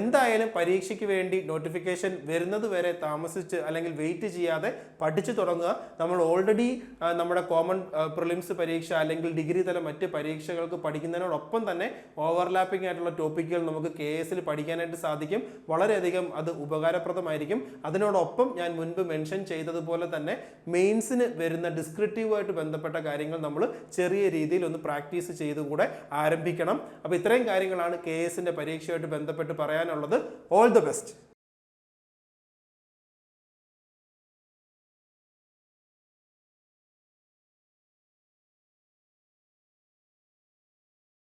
എന്തായാലും പരീക്ഷയ്ക്ക് വേണ്ടി നോട്ടിഫിക്കേഷൻ വരുന്നത് വരെ താമസിച്ച് അല്ലെങ്കിൽ വെയിറ്റ് ചെയ്യാതെ പഠിച്ചു തുടങ്ങുക. നമ്മൾ ഓൾറെഡി നമ്മുടെ കോമൺ പ്രിലിംസ് പരീക്ഷ അല്ലെങ്കിൽ ഡിഗ്രി തല മറ്റ് പരീക്ഷകൾക്ക് പഠിക്കുന്നതിനോടൊപ്പം തന്നെ ഓവർലാപ്പിംഗ് ആയിട്ടുള്ള ടോപ്പിക്കുകൾ നമുക്ക് കെ എസിൽ പഠിക്കാനായിട്ട് സാധിക്കും. വളരെയധികം അത് ഉപകാരപ്രദമായിരിക്കും. അതിനോടൊപ്പം ഞാൻ മുൻപ് മെൻഷൻ ചെയ്തതുപോലെ തന്നെ മെയിൻസിന് വരുന്ന ഡിസ്ക്രിപ്റ്റീവായിട്ട് ബന്ധപ്പെട്ട കാര്യങ്ങൾ നമ്മൾ ചെറിയ രീതിയിൽ ഒന്ന് പ്രാക്ടീസ് ചെയ്തുകൂടെ ആരംഭിക്കണം. അപ്പോൾ ഇത്രയും കാര്യങ്ങളാണ് കെ എസിന്റെ പരീക്ഷയുമായിട്ട് ബന്ധപ്പെട്ട് പറയാനുള്ളത്. All the best